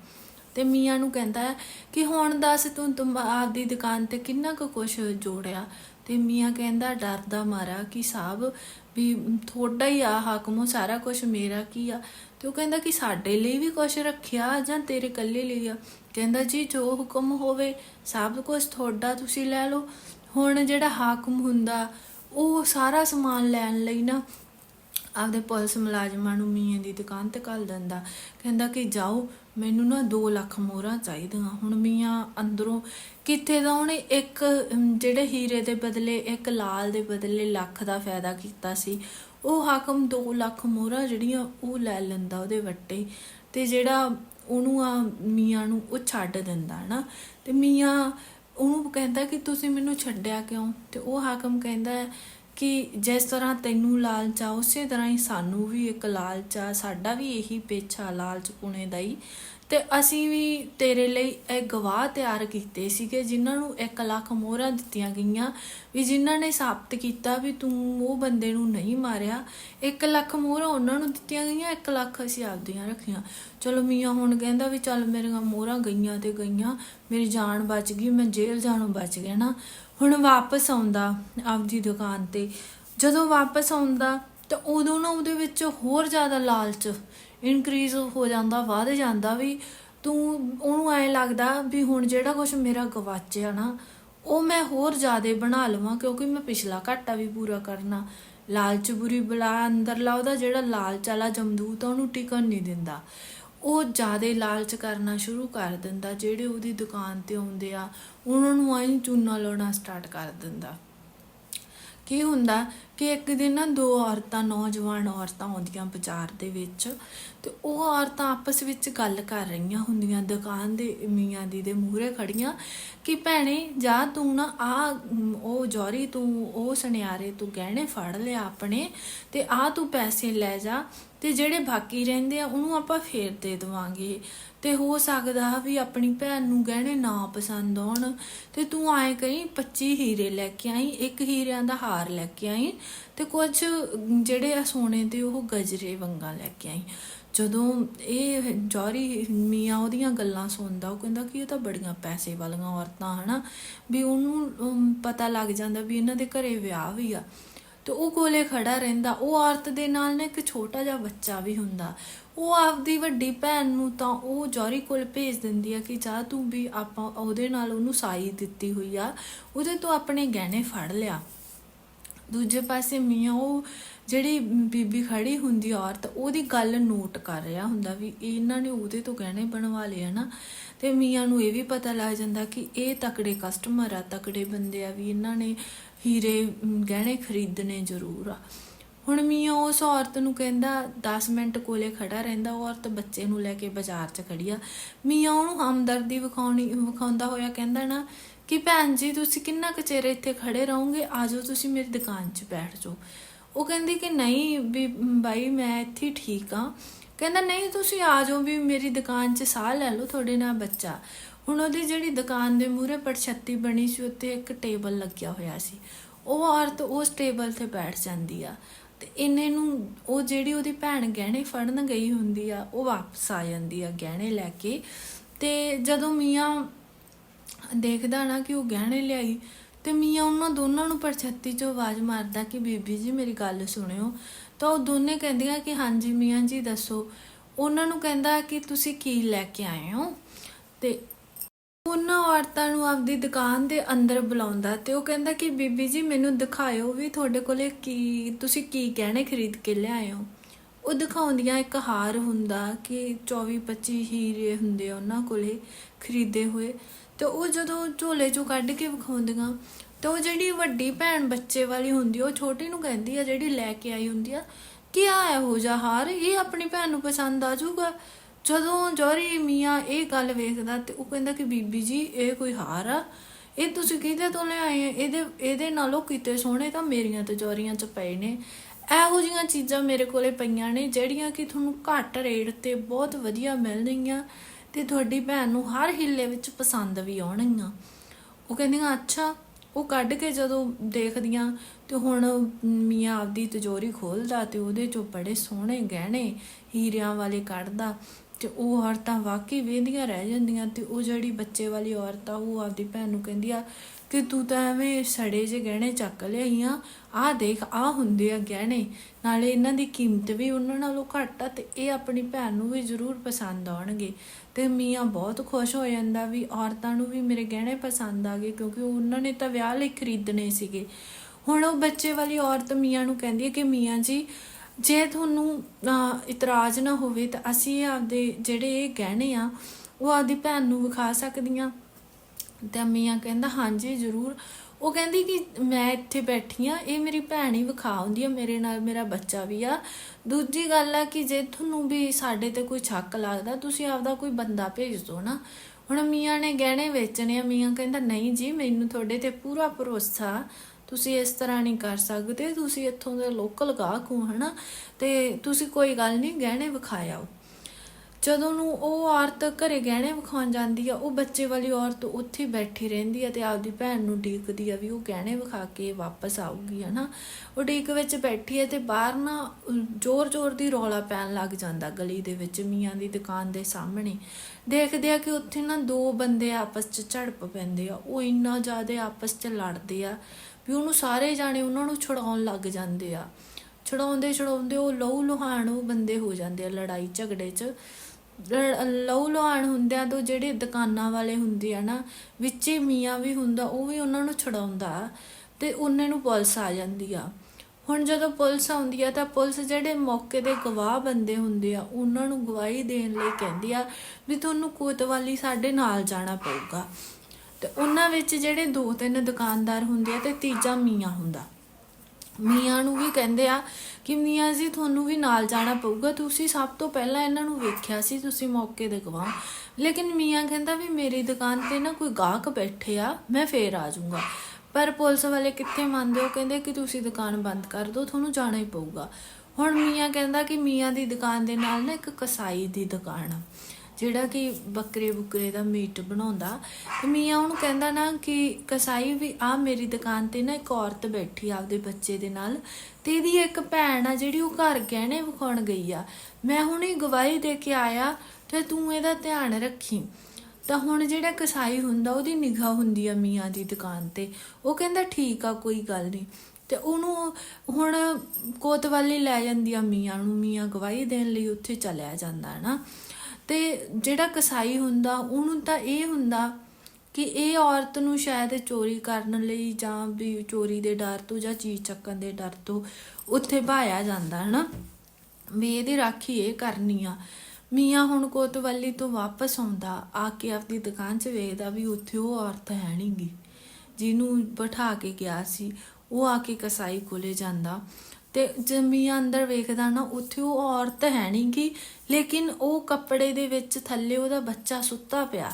ਤੇ ਮੀਆਂ ਨੂੰ ਕਹਿੰਦਾ ਹੈ ਕਿ ਹੁਣ ਦੱਸ ਤੂੰ ਤੁਮ ਆਪਦੀ ਦੁਕਾਨ ਤੇ ਕਿੰਨਾ ਕੁ ਕੁਛ ਜੋੜਿਆ? ਤੇ ਮੀਆਂ ਕਹਿੰਦਾ, ਡਰਦਾ ਮਾਰਾ ਕਿ ਸਾਹਿਬ ਵੀ ਥੋੜਾ ਹੀ ਆ ਹਾਕਮੋ ਸਾਰਾ ਕੁਝ ਮੇਰਾ ਕੀ ਆ? ਤੇ ਉਹ ਕਹਿੰਦਾ ਕਿ ਸਾਡੇ ਲਈ ਵੀ ਕੁਝ ਰੱਖਿਆ ਜਾਂ ਤੇਰੇ ਇਕੱਲੇ ਲਈ ਆ? ਕਹਿੰਦਾ, ਜੀ ਜੋ ਹੁਕਮ ਹੋਵੇ, ਸਭ ਕੁਝ ਤੁਹਾਡਾ ਤੁਸੀਂ ਲੈ ਲਓ। ਹੁਣ ਜਿਹੜਾ ਹਾਕਮ ਹੁੰਦਾ, ਉਹ ਸਾਰਾ ਸਮਾਨ ਲੈਣ ਲਈ ਨਾ ਆਪਦੇ ਪੁਲਿਸ ਮੁਲਾਜ਼ਮਾਂ ਨੂੰ ਮੀਆਂ ਦੀ ਦੁਕਾਨ ਤੇ ਕੱਲ ਦਿੰਦਾ। ਕਹਿੰਦਾ ਕਿ ਜਾਓ, ਮੈਨੂੰ ਨਾ 2 ਲੱਖ ਮੋਹਰਾਂ ਚਾਹੀਦੀਆਂ। ਹੁਣ ਮੀਆਂ ਅੰਦਰੋਂ ਕਿੱਥੇ ਦਾ ਉਹਨੇ ਇੱਕ ਜਿਹੜੇ ਹੀਰੇ ਦੇ ਬਦਲੇ, ਇੱਕ ਲਾਲ ਦੇ ਬਦਲੇ ਲੱਖ ਦਾ ਫਾਇਦਾ ਕੀਤਾ ਸੀ, ਉਹ ਹਾਕਮ 2 ਲੱਖ ਮੋਹਰਾਂ ਜਿਹੜੀਆਂ ਉਹ ਲੈ ਲੈਂਦਾ ਉਹਦੇ ਵੱਟੇ ਤੇ ਜਿਹੜਾ ਉਹਨੂੰ ਆ ਮੀਆਂ ਨੂੰ ਉਹ ਛੱਡ ਦਿੰਦਾ ਨਾ ਤੇ ਮੀਆਂ ਉਹਨੂੰ ਕਹਿੰਦਾ ਕਿ ਤੁਸੀਂ ਮੈਨੂੰ ਛੱਡਿਆ ਕਿਉਂ? ਤੇ ਉਹ ਹਾਕਮ ਕਹਿੰਦਾ ਕਿ ਜਿਸ ਤਰ੍ਹਾਂ ਤੈਨੂੰ ਲਾਲਚ ਆ, ਉਸੇ ਤਰ੍ਹਾਂ ਹੀ ਸਾਨੂੰ ਵੀ ਇੱਕ ਲਾਲਚ ਆ, ਸਾਡਾ ਵੀ ਇਹੀ ਪੇਛਾ ਲਾਲਚ ਪੁਣੇ ਦਾ ਹੀ। ਤੇ ਅਸੀਂ ਵੀ ਤੇਰੇ ਲਈ ਇਹ ਗਵਾਹ ਤਿਆਰ ਕੀਤੇ ਸੀਗੇ, ਜਿਨ੍ਹਾਂ ਨੂੰ 1 ਲੱਖ ਮੋਹਰਾਂ ਦਿੱਤੀਆਂ ਗਈਆਂ, ਵੀ ਜਿਨ੍ਹਾਂ ਨੇ ਸਾਬਤ ਕੀਤਾ ਵੀ ਤੂੰ ਉਹ ਬੰਦੇ ਨੂੰ ਨਹੀਂ ਮਾਰਿਆ। 1 ਲੱਖ ਮੋਹਰਾਂ ਉਹਨਾਂ ਨੂੰ ਦਿੱਤੀਆਂ ਗਈਆਂ 1 ਲੱਖ ਅਸੀਂ ਆਪਦੀਆਂ ਰੱਖੀਆਂ। ਚਲੋ ਮੀਆਂ ਹੁਣ ਕਹਿੰਦਾ ਵੀ ਚੱਲ ਮੇਰੀਆਂ ਮੋਹਰਾਂ ਗਈਆਂ ਤੇ ਗਈਆਂ, ਮੇਰੀ ਜਾਨ ਬਚ ਗਈ, ਮੈਂ ਜੇਲ੍ਹ ਜਾਣੋਂ ਬਚ ਗਿਆ ਨਾ। ਹੁਣ ਵਾਪਸ ਆਉਂਦਾ ਆਪਦੀ ਦੁਕਾਨ ਤੇ। ਜਦੋਂ ਵਾਪਸ ਆਉਂਦਾ ਤਾਂ ਉਦੋਂ ਨਾ ਉਹਦੇ ਵਿੱਚ ਹੋਰ ਜ਼ਿਆਦਾ ਲਾਲਚ ਇਨਕਰੀਜ਼ ਹੋ ਜਾਂਦਾ, ਵੱਧ ਜਾਂਦਾ ਵੀ ਤੂੰ, ਉਹਨੂੰ ਐ ਲੱਗਦਾ ਵੀ ਹੁਣ ਜਿਹੜਾ ਕੁਝ ਮੇਰਾ ਗਵਾਚਿਆ ਨਾ, ਉਹ ਮੈਂ ਹੋਰ ਜ਼ਿਆਦਾ ਬਣਾ ਲਵਾਂ ਕਿਉਂਕਿ ਮੈਂ ਪਿਛਲਾ ਘਾਟਾ ਵੀ ਪੂਰਾ ਕਰਨਾ। ਲਾਲਚ ਬੁਰੀ ਬਲਾ ਅੰਦਰਲਾ ਉਹਦਾ ਜਿਹੜਾ ਲਾਲਚ ਵਾਲਾ ਜਮਦੂਤ ਆ, ਉਹਨੂੰ ਟਿਕਣ ਨਹੀਂ ਦਿੰਦਾ। ਉਹ ਜ਼ਿਆਦਾ ਲਾਲਚ ਕਰਨਾ ਸ਼ੁਰੂ ਕਰ ਦਿੰਦਾ, ਜਿਹੜੇ ਉਹਦੀ ਦੁਕਾਨ ਤੇ ਆਉਂਦੇ ਆ, ਉਹਨਾਂ ਨੂੰ ਆਈ ਚੂਨਾ ਲਾਉਣਾ ਸਟਾਰਟ ਕਰ ਦਿੰਦਾ। ਕੀ ਹੁੰਦਾ ਕਿ ਇੱਕ ਦਿਨ ਨਾ ਦੋ ਔਰਤਾਂ, ਨੌਜਵਾਨ ਔਰਤਾਂ ਆਉਂਦੀਆਂ ਬਾਜ਼ਾਰ ਦੇ ਵਿੱਚ ਤੇ ਉਹ ਔਰਤਾਂ ਆਪਸ ਵਿੱਚ ਗੱਲ ਕਰ ਰਹੀਆਂ ਹੁੰਦੀਆਂ, ਦੁਕਾਨ ਦੇ ਮੀਆਂ ਦੀ ਦੇ ਮੂਹਰੇ ਖੜੀਆਂ ਕਿ ਭੈਣੇ ਜਾ ਤੂੰ ਨਾ ਆ, ਉਹ ਜੌਰੀ ਤੂੰ, ਉਹ ਸੁਨਿਆਰੇ ਤੂੰ ਗਹਿਣੇ ਫੜ ਲਿਆ ਆਪਣੇ ਤੇ ਆ ਤੂੰ ਪੈਸੇ ਲੈ ਜਾ ਤੇ ਜਿਹੜੇ ਬਾਕੀ ਰਹਿੰਦੇ ਆ ਉਹਨੂੰ ਆਪਾਂ ਫੇਰ ਦੇ ਦੇਵਾਂਗੇ। ਤੇ ਹੋ ਸਕਦਾ ਵੀ ਆਪਣੀ ਭੈਣ ਨੂੰ ਗਹਿਣੇ ਨਾ ਪਸੰਦ ਆਉਣ। ਤੇ ਤੂੰ ਆਏ ਕਹੀਂ 25 ਹੀਰੇ ਲੈ ਕੇ ਆਈ, ਇੱਕ ਹੀਰਿਆਂ ਦਾ ਹਾਰ ਲੈ ਕੇ ਆਈ, ਤੇ ਕੁਝ ਜਿਹੜੇ ਆ ਸੋਨੇ ਦੇ ਉਹ ਗਜਰੇ ਵੰਗਾ ਲੈ ਕੇ ਆਈ। ਜਦੋਂ ਇਹ ਜੌਰੀ ਮੀਆਂ ਉਹਦੀਆਂ ਗੱਲਾਂ ਸੁਣਦਾ, ਉਹ ਕਹਿੰਦਾ ਕਿ ਇਹ ਤਾਂ ਬੜੀਆਂ ਪੈਸੇ ਵਾਲੀਆਂ ਔਰਤਾਂ, ਹਨਾ? ਵੀ ਉਹਨੂੰ ਪਤਾ ਲੱਗ ਜਾਂਦਾ ਵੀ ਇਹਨਾਂ ਦੇ ਘਰੇ ਵਿਆਹ ਵੀ ਆ। ਤੇ ਉਹ ਕੋਲੇ ਖੜਾ ਰਹਿੰਦਾ। ਉਹ ਔਰਤ ਦੇ ਨਾਲ ਨਾ ਇੱਕ ਛੋਟਾ ਜਿਹਾ ਬੱਚਾ ਵੀ ਹੁੰਦਾ। ਉਹ ਆਪਦੀ ਵੱਡੀ ਭੈਣ ਨੂੰ ਤਾਂ ਉਹ ਜੌਰੀ ਕੋਲ ਭੇਜ ਦਿੰਦੀ ਆ ਕਿ ਜਾ ਤੂੰ ਵੀ ਆਪਾਂ ਉਹਦੇ ਨਾਲ ਉਹਨੂੰ ਸਾਈ ਦਿੱਤੀ ਹੋਈ ਆ, ਉਹਦੇ ਤੋਂ ਆਪਣੇ ਗਹਿਣੇ ਫੜ ਲਿਆ। ਦੂਜੇ ਪਾਸੇ ਮੀਆਂ ਉਹ ਜਿਹੜੀ ਬੀਬੀ ਖੜੀ ਹੁੰਦੀ ਔਰਤ, ਉਹਦੀ ਗੱਲ ਨੋਟ ਕਰ ਰਿਹਾ ਹੁੰਦਾ ਵੀ ਇਹਨਾਂ ਨੇ ਉਹਦੇ ਤੋਂ ਗਹਿਣੇ ਬਣਵਾ ਲਏ ਨਾ, ਤੇ ਮੀਆਂ ਨੂੰ ਇਹ ਵੀ ਪਤਾ ਲੱਗ ਜਾਂਦਾ ਕਿ ਇਹ ਤਕੜੇ ਕਸਟਮਰ ਆ, ਤਕੜੇ ਬੰਦੇ ਆ ਵੀ ਇਹਨਾਂ ਨੇ ਹੀਰੇ ਗਹਿਣੇ ਖਰੀਦਣੇ ਜ਼ਰੂਰ ਆ। ਹੁਣ ਮੀਆਂ ਉਸ ਔਰਤ ਨੂੰ ਕਹਿੰਦਾ 10 ਮਿੰਟ ਕੋਲੇ ਖੜਾ ਰਹਿੰਦਾ, ਉਹ ਔਰਤ ਬੱਚੇ ਨੂੰ ਲੈ ਕੇ ਬਾਜ਼ਾਰ 'ਚ ਖੜੀ ਆ। ਮੀਆਂ ਉਹਨੂੰ ਹਮਦਰਦੀ ਵਿਖਾਉਣੀ, ਵਿਖਾਉਂਦਾ ਹੋਇਆ ਕਹਿੰਦਾ ਨਾ ਕਿ ਭੈਣ ਜੀ, ਤੁਸੀਂ ਕਿੰਨਾ ਕੁ ਇੱਥੇ ਖੜੇ ਰਹੋਗੇ? ਆਜੋ ਤੁਸੀਂ ਮੇਰੀ ਦੁਕਾਨ 'ਚ ਬੈਠ ਜਾਓ। ਉਹ ਕਹਿੰਦੀ ਕਿ ਨਹੀਂ ਵੀ, ਬਾਈ ਮੈਂ ਇੱਥੇ ਠੀਕ ਆ। ਕਹਿੰਦਾ ਨਹੀਂ, ਤੁਸੀਂ ਆ ਜਾਓ ਵੀ ਮੇਰੀ ਦੁਕਾਨ 'ਚ ਸਾਹ ਲੈ ਲਓ ਤੁਹਾਡੇ ਨਾਲ ਬੱਚਾ। ਹੁਣ ਉਹਦੀ ਜਿਹੜੀ ਦੁਕਾਨ ਦੇ ਮੂਹਰੇ ਪਰਛੱਤੀ ਬਣੀ ਸੀ, ਉੱਤੇ ਇੱਕ ਟੇਬਲ ਲੱਗਿਆ ਹੋਇਆ ਸੀ। ਉਹ ਔਰਤ ਉਸ ਟੇਬਲ ਤੇ ਬੈਠ ਜਾਂਦੀ ਆ। ਤੇ ਇੰਨੇ ਨੂੰ ਉਹ ਜਿਹੜੀ ਉਹਦੀ ਭੈਣ ਗਹਿਣੇ ਫੜਨ ਗਈ ਹੁੰਦੀ ਆ, ਉਹ ਵਾਪਸ ਆ ਜਾਂਦੀ ਆ ਗਹਿਣੇ ਲੈ ਕੇ। ਤੇ ਜਦੋਂ ਮੀਆਂ ਦੇਖਦਾ ਨਾ ਕਿ ਉਹ ਗਹਿਣੇ ਲਿਆਈ, ਤੇ ਮੀਆਂ ਉਹਨਾਂ ਦੋਨਾਂ ਨੂੰ ਪਰਛੱਤੀ ਚੋਂ ਆਵਾਜ਼ ਮਾਰਦਾ ਕਿ ਬੀਬੀ ਜੀ ਮੇਰੀ ਗੱਲ ਸੁਣਿਓ। ਤਾਂ ਉਹ ਦੋਨੇ ਕਹਿੰਦੀਆਂ ਕਿ ਹਾਂਜੀ ਮੀਆਂ ਜੀ ਦੱਸੋ। ਉਹਨਾਂ ਨੂੰ ਕਹਿੰਦਾ ਕਿ ਤੁਸੀਂ ਕੀ ਲੈ ਕੇ ਆਏ ਹੋ? ਤੇ ਉਹਨਾਂ ਔਰਤਾਂ ਨੂੰ ਆਪਦੀ ਦੁਕਾਨ ਦੇ ਅੰਦਰ ਬੁਲਾਉਂਦਾ ਤੇ ਉਹ ਕਹਿੰਦਾ ਕਿ ਬੀਬੀ ਜੀ ਮੈਨੂੰ ਦਿਖਾਇਓ ਵੀ ਤੁਹਾਡੇ ਕੋਲੇ ਕੀ, ਤੁਸੀਂ ਕੀ ਗਹਿਣੇ ਖਰੀਦ ਕੇ ਲਿਆਏ ਹੋ? ਉਹ ਦਿਖਾਉਂਦੀਆਂ ਇੱਕ ਹਾਰ ਹੁੰਦਾ ਕਿ 24 25 ਹੀਰੇ ਹੁੰਦੇ ਆ ਉਹਨਾਂ ਕੋਲੇ ਖਰੀਦੇ ਹੋਏ। ਤੇ ਉਹ ਜਦੋਂ ਝੋਲੇ ਚੋਂ ਕੱਢ ਕੇ ਵਿਖਾਉਂਦੀਆਂ, ਤੇ ਉਹ ਜਿਹੜੀ ਵੱਡੀ ਭੈਣ ਬੱਚੇ ਵਾਲੀ ਹੁੰਦੀ ਉਹ ਛੋਟੀ ਨੂੰ ਕਹਿੰਦੀ ਆ ਜਿਹੜੀ ਲੈ ਕੇ ਆਈ ਹੁੰਦੀ ਆ, ਕਿ ਆ ਇਹੋ ਜਿਹਾ ਹਾਰ? ਇਹ ਆਪਣੀ ਭੈਣ ਨੂੰ ਪਸੰਦ ਆ ਜਾਊਗਾ? ਜਦੋਂ ਜੋਰੀ ਮੀਆਂ ਇਹ ਗੱਲ ਵੇਖਦਾ ਤੇ ਉਹ ਕਹਿੰਦਾ ਕਿ ਬੀਬੀ ਜੀ, ਇਹ ਕੋਈ ਹਾਰ ਆ। ਇਹ ਤੁਸੀਂ ਕਿਹਦੇ ਤੋਂ ਲਿਆਏ ਇਹਦੇ ਇਹਦੇ ਨਾਲੋਂ ਕਿਤੇ ਸੋਹਣੇ ਤਾਂ ਮੇਰੀਆਂ ਤਜੋਰੀਆਂ 'ਚ ਪਏ ਨੇ। ਇਹੋ ਜਿਹੀਆਂ ਚੀਜ਼ਾਂ ਮੇਰੇ ਕੋਲੇ ਪਈਆਂ ਨੇ, ਜਿਹੜੀਆਂ ਕਿ ਤੁਹਾਨੂੰ ਘੱਟ ਰੇਟ ਤੇ ਬਹੁਤ ਵਧੀਆ ਮਿਲਣਗੀਆਂ ਤੇ ਤੁਹਾਡੀ ਭੈਣ ਨੂੰ ਹਰ ਹਿੱਲੇ ਵਿੱਚ ਪਸੰਦ ਵੀ ਆਉਣਗੀਆਂ। ਉਹ ਕਹਿੰਦੀਆਂ, ਅੱਛਾ। ਉਹ ਕੱਢ ਕੇ ਜਦੋਂ ਦੇਖਦੀਆਂ ਤੇ ਹੁਣ ਮੀਆਂ ਆਪਦੀ ਤਿਜੋਰੀ ਖੋਲਦਾ ਤੇ ਉਹਦੇ ਚੋਂ ਬੜੇ ਸੋਹਣੇ ਗਹਿਣੇ ਹੀਰਿਆਂ ਵਾਲੇ ਕੱਢਦਾ। ਤੇ ਉਹ ਔਰਤਾਂ ਵਾਕਈ ਵੇਂਦੀਆਂ ਰਹਿ ਜਾਂਦੀਆਂ ਤੇ ਉਹ ਜਿਹੜੀ ਬੱਚੇ ਵਾਲੀ ਔਰਤ ਆ, ਉਹ ਆਪਦੀ ਭੈਣ ਨੂੰ ਕਹਿੰਦੀ ਆ ਕਿ ਤੂੰ ਤਾਂ ਐਵੇਂ ਸੜੇ ਜੇ ਗਹਿਣੇ ਚੱਕ ਲਿਆਈਆਂ, ਆਹ ਦੇਖ, ਆਹ ਹੁੰਦੇ ਆ ਗਹਿਣੇ। ਨਾਲੇ ਇਹਨਾਂ ਦੀ ਕੀਮਤ ਵੀ ਉਹਨਾਂ ਨਾਲੋਂ ਘੱਟ ਆ ਤੇ ਇਹ ਆਪਣੀ ਭੈਣ ਨੂੰ ਵੀ ਜ਼ਰੂਰ ਪਸੰਦ ਆਉਣਗੇ। ਤੇ ਮੀਆਂ ਬਹੁਤ ਖੁਸ਼ ਹੋ ਜਾਂਦਾ ਵੀ ਔਰਤਾਂ ਨੂੰ ਵੀ ਮੇਰੇ ਗਹਿਣੇ ਪਸੰਦ ਆ ਗਏ, ਕਿਉਂਕਿ ਉਹਨਾਂ ਨੇ ਤਾਂ ਵਿਆਹ ਲਈ ਖਰੀਦਣੇ ਸੀਗੇ। ਹੁਣ ਉਹ ਬੱਚੇ ਵਾਲੀ ਔਰਤ ਮੀਆਂ ਨੂੰ ਕਹਿੰਦੀ ਹੈ ਕਿ ਮੀਆਂ ਜੀ ਜੇ ਤੁਹਾਨੂੰ ਇਤਰਾਜ਼ ਨਾ ਹੋਵੇ ਤਾਂ ਅਸੀਂ ਆਪਦੇ ਜਿਹੜੇ ਇਹ ਗਹਿਣੇ ਆ, ਉਹ ਆਪਦੀ ਭੈਣ ਨੂੰ ਵਿਖਾ ਸਕਦੀਆਂ। ਤੇ ਮੀਆਂ ਕਹਿੰਦਾ, ਹਾਂਜੀ, ਜ਼ਰੂਰ। ਉਹ ਕਹਿੰਦੀ ਕਿ ਮੈਂ ਇੱਥੇ ਬੈਠੀ ਆ ਇਹ ਮੇਰੀ ਭੈਣ ਹੀ ਵਿਖਾ ਹੁੰਦੀ ਆ, ਮੇਰੇ ਨਾਲ ਮੇਰਾ ਬੱਚਾ ਵੀ ਆ। ਦੂਜੀ ਗੱਲ ਆ ਕਿ ਜੇ ਤੁਹਾਨੂੰ ਵੀ ਸਾਡੇ ਤੇ ਕੋਈ ਸ਼ੱਕ ਲੱਗਦਾ, ਤੁਸੀਂ ਆਪਦਾ ਕੋਈ ਬੰਦਾ ਭੇਜ ਦਿਓ ਨਾ। ਹੁਣ ਮੀਆਂ ਨੇ ਗਹਿਣੇ ਵੇਚਣੇ ਆ ਮੀਆਂ ਕਹਿੰਦਾ, ਨਹੀਂ ਜੀ, ਮੈਨੂੰ ਤੁਹਾਡੇ ਤੇ ਪੂਰਾ ਭਰੋਸਾ ਤੁਸੀਂ ਇਸ ਤਰ੍ਹਾਂ ਨਹੀਂ ਕਰ ਸਕਦੇ, ਤੁਸੀਂ ਇੱਥੋਂ ਦੇ ਲੋਕਲ ਗਾਹਕ ਹੋ, ਹਨਾ? ਤੇ ਤੁਸੀਂ ਕੋਈ ਗੱਲ ਨਹੀਂ, ਗਹਿਣੇ ਵਿਖਾਇਓ ਜਦੋਂ ਨੂੰ ਉਹ ਔਰਤ ਘਰੇ ਗਹਿਣੇ ਵਿਖਾਉਣ ਜਾਂਦੀ ਆ, ਉਹ ਬੱਚੇ ਵਾਲੀ ਔਰਤ ਉੱਥੇ ਬੈਠੀ ਰਹਿੰਦੀ ਆ ਤੇ ਆਪਦੀ ਭੈਣ ਨੂੰ ਡੀਕਦੀ ਆ ਵੀ ਉਹ ਗਹਿਣੇ ਵਿਖਾ ਕੇ ਵਾਪਸ ਆਊਗੀ, ਹਨਾ? ਉਹ ਡੀਕ ਵਿੱਚ ਬੈਠੀ ਹੈ ਤੇ ਬਾਹਰ ਨਾ ਜ਼ੋਰ-ਜ਼ੋਰ ਦੀ ਰੌਲਾ ਪੈਣ ਲੱਗ ਜਾਂਦਾ ਗਲੀ ਦੇ ਵਿੱਚ, ਮੀਆਂ ਦੀ ਦੁਕਾਨ ਦੇ ਸਾਹਮਣੇ। ਦੇਖਦੇ ਆ ਕਿ ਉੱਥੇ ਨਾ ਦੋ ਬੰਦੇ ਆਪਸ 'ਚ ਝੜਪ ਪੈਂਦੇ ਆ, ਉਹ ਇੰਨਾ ਜ਼ਿਆਦਾ ਆਪਸ 'ਚ ਲੜਦੇ ਆ ਵੀ ਉਹਨੂੰ ਸਾਰੇ ਜਾਣੇ ਉਹਨਾਂ ਨੂੰ ਛੁਡਾਉਣ ਲੱਗ ਜਾਂਦੇ ਆ। ਛੁਡਾਉਂਦੇ ਛੁਡਾਉਂਦੇ ਉਹ ਲਹੂ ਲੁਹਾਣ ਉਹ ਬੰਦੇ ਹੋ ਜਾਂਦੇ ਆ ਲੜਾਈ ਝਗੜੇ 'ਚ। ਲ- ਲਹੂ ਲੁਹਾਣ ਹੁੰਦਿਆਂ ਤੋਂ ਜਿਹੜੇ ਦੁਕਾਨਾਂ ਵਾਲੇ ਹੁੰਦੇ ਆ ਨਾ, ਵਿੱਚੇ ਮੀਆਂ ਵੀ ਹੁੰਦਾ, ਉਹ ਵੀ ਉਹਨਾਂ ਨੂੰ ਛੁਡਾਉਂਦਾ ਤੇ ਉਹਨਾਂ ਨੂੰ ਪੁਲਿਸ ਆ ਜਾਂਦੀ ਆ। ਹੁਣ ਜਦੋਂ ਪੁਲਿਸ ਆਉਂਦੀ ਆ ਤਾਂ ਪੁਲਿਸ ਜਿਹੜੇ ਮੌਕੇ ਦੇ ਗਵਾਹ ਬੰਦੇ ਹੁੰਦੇ ਆ, ਉਹਨਾਂ ਨੂੰ ਗਵਾਹੀ ਦੇਣ ਲਈ ਕਹਿੰਦੀ ਆ ਵੀ ਤੁਹਾਨੂੰ ਕੋਤਵਾਲੀ ਸਾਡੇ ਨਾਲ ਜਾਣਾ ਪਊਗਾ। ਤੇ ਉਹਨਾਂ ਵਿੱਚ ਜਿਹੜੇ ਦੋ ਤਿੰਨ ਦੁਕਾਨਦਾਰ ਹੁੰਦੇ ਆ ਤੇ ਤੀਜਾ ਮੀਆਂ ਹੁੰਦਾ। ਮੀਆਂ ਨੂੰ ਵੀ ਕਹਿੰਦੇ ਆ ਕਿ ਮੀਆਂ ਜੀ, ਤੁਹਾਨੂੰ ਵੀ ਨਾਲ ਜਾਣਾ ਪਊਗਾ। ਤੁਸੀਂ ਸਭ ਤੋਂ ਪਹਿਲਾਂ ਇਹਨਾਂ ਨੂੰ ਵੇਖਿਆ ਸੀ, ਤੁਸੀਂ ਮੌਕੇ ਦੇ ਗਵਾਹ। ਲੇਕਿਨ ਮੀਆਂ ਕਹਿੰਦਾ ਵੀ ਮੇਰੀ ਦੁਕਾਨ ਤੇ ਨਾ ਕੋਈ ਗਾਹਕ ਬੈਠੇ ਆ, ਮੈਂ ਫੇਰ ਆ ਜਾਊਂਗਾ। ਪਰ ਪੁਲਿਸ ਵਾਲੇ ਕਿੱਥੇ ਮੰਨਦੇ ਹੋ? ਕਹਿੰਦੇ ਕਿ ਤੁਸੀਂ ਦੁਕਾਨ ਬੰਦ ਕਰ ਦਿਓ, ਤੁਹਾਨੂੰ ਜਾਣਾ ਹੀ ਪਊਗਾ। ਹੁਣ ਮੀਆਂ ਕਹਿੰਦਾ ਕਿ ਮੀਆਂ ਦੀ ਦੁਕਾਨ ਦੇ ਨਾਲ ਨਾ ਇੱਕ ਕਸਾਈ ਦੀ ਦੁਕਾਨ ਆ। ਜਿਹੜਾ ਕਿ ਬੱਕਰੇ ਬੁਕਰੇ ਦਾ ਮੀਟ ਬਣਾਉਂਦਾ। ਤੇ ਮੀਆਂ ਉਹਨੂੰ ਕਹਿੰਦਾ ਨਾ ਕਿ ਕਸਾਈ ਵੀ ਆ ਮੇਰੀ ਦੁਕਾਨ ਤੇ ਨਾ ਇੱਕ ਔਰਤ ਬੈਠੀ ਆ ਆਪਦੇ ਬੱਚੇ ਦੇ ਨਾਲ ਤੇ ਇਹਦੀ ਇੱਕ ਭੈਣ ਆ ਜਿਹੜੀ ਉਹ ਘਰ ਗਹਿਣੇ ਵਿਖਾਉਣ ਗਈ ਆ। ਮੈਂ ਹੁਣੇ ਗਵਾਹੀ ਦੇ ਕੇ ਆਇਆ ਤੇ ਤੂੰ ਇਹਦਾ ਧਿਆਨ ਰੱਖੀ। ਤਾਂ ਹੁਣ ਜਿਹੜਾ ਕਸਾਈ ਹੁੰਦਾ ਉਹਦੀ ਨਿਗਾਹ ਹੁੰਦੀ ਆ ਮੀਆਂ ਦੀ ਦੁਕਾਨ ਤੇ। ਉਹ ਕਹਿੰਦਾ ਠੀਕ ਆ, ਕੋਈ ਗੱਲ ਨਹੀਂ। ਤੇ ਉਹਨੂੰ ਹੁਣ ਕੋਤਵਾਲੀ ਲੈ ਜਾਂਦੀ ਆ ਮੀਆਂ ਨੂੰ। ਮੀਆਂ ਗਵਾਹੀ ਦੇਣ ਲਈ ਉੱਥੇ ਚਲਿਆ ਜਾਂਦਾ ਹੈ ਨਾ। ਤੇ ਜਿਹੜਾ ਕਸਾਈ ਹੁੰਦਾ, ਉਹਨੂੰ ਤਾਂ ਇਹ ਹੁੰਦਾ ਕਿ ਇਹ ਔਰਤ ਨੂੰ ਸ਼ਾਇਦ ਚੋਰੀ ਕਰਨ ਲਈ ਜਾਂ ਵੀ ਚੋਰੀ ਦੇ ਡਰ ਤੋਂ ਜਾਂ ਚੀਜ਼ ਚੱਕਣ ਦੇ ਡਰ ਤੋਂ ਉੱਥੇ ਭਾਇਆ ਜਾਂਦਾ ਹੈ ਨਾ ਵੀ ਇਹਦੀ ਰਾਖੀ ਇਹ ਕਰਨੀ ਆ। ਮੀਆਂ ਹੁਣ ਕੋਤਵਾਲੀ ਤੋਂ ਵਾਪਸ ਆਉਂਦਾ, ਆ ਕੇ ਆਪਦੀ ਦੁਕਾਨ 'ਚ ਵੇਖਦਾ ਵੀ ਉੱਥੇ ਉਹ ਔਰਤ ਹੈ ਨਹੀਂਗੀ ਜਿਹਨੂੰ ਬਿਠਾ ਕੇ ਗਿਆ ਸੀ, ਉਹ ਆ ਕੇ ਕਸਾਈ ਕੋਲੇ ਜਾਂਦਾ। ਤੇ ਜਮੀਆਂ ਅੰਦਰ ਵੇਖਦਾ ਨਾ, ਉੱਥੇ ਉਹ ਔਰਤ ਹੈ ਨਹੀਂ ਨਹੀਂਗੀ ਲੇਕਿਨ ਉਹ ਕੱਪੜੇ ਦੇ ਵਿੱਚ ਥੱਲੇ ਉਹਦਾ ਬੱਚਾ ਸੁੱਤਾ ਪਿਆ।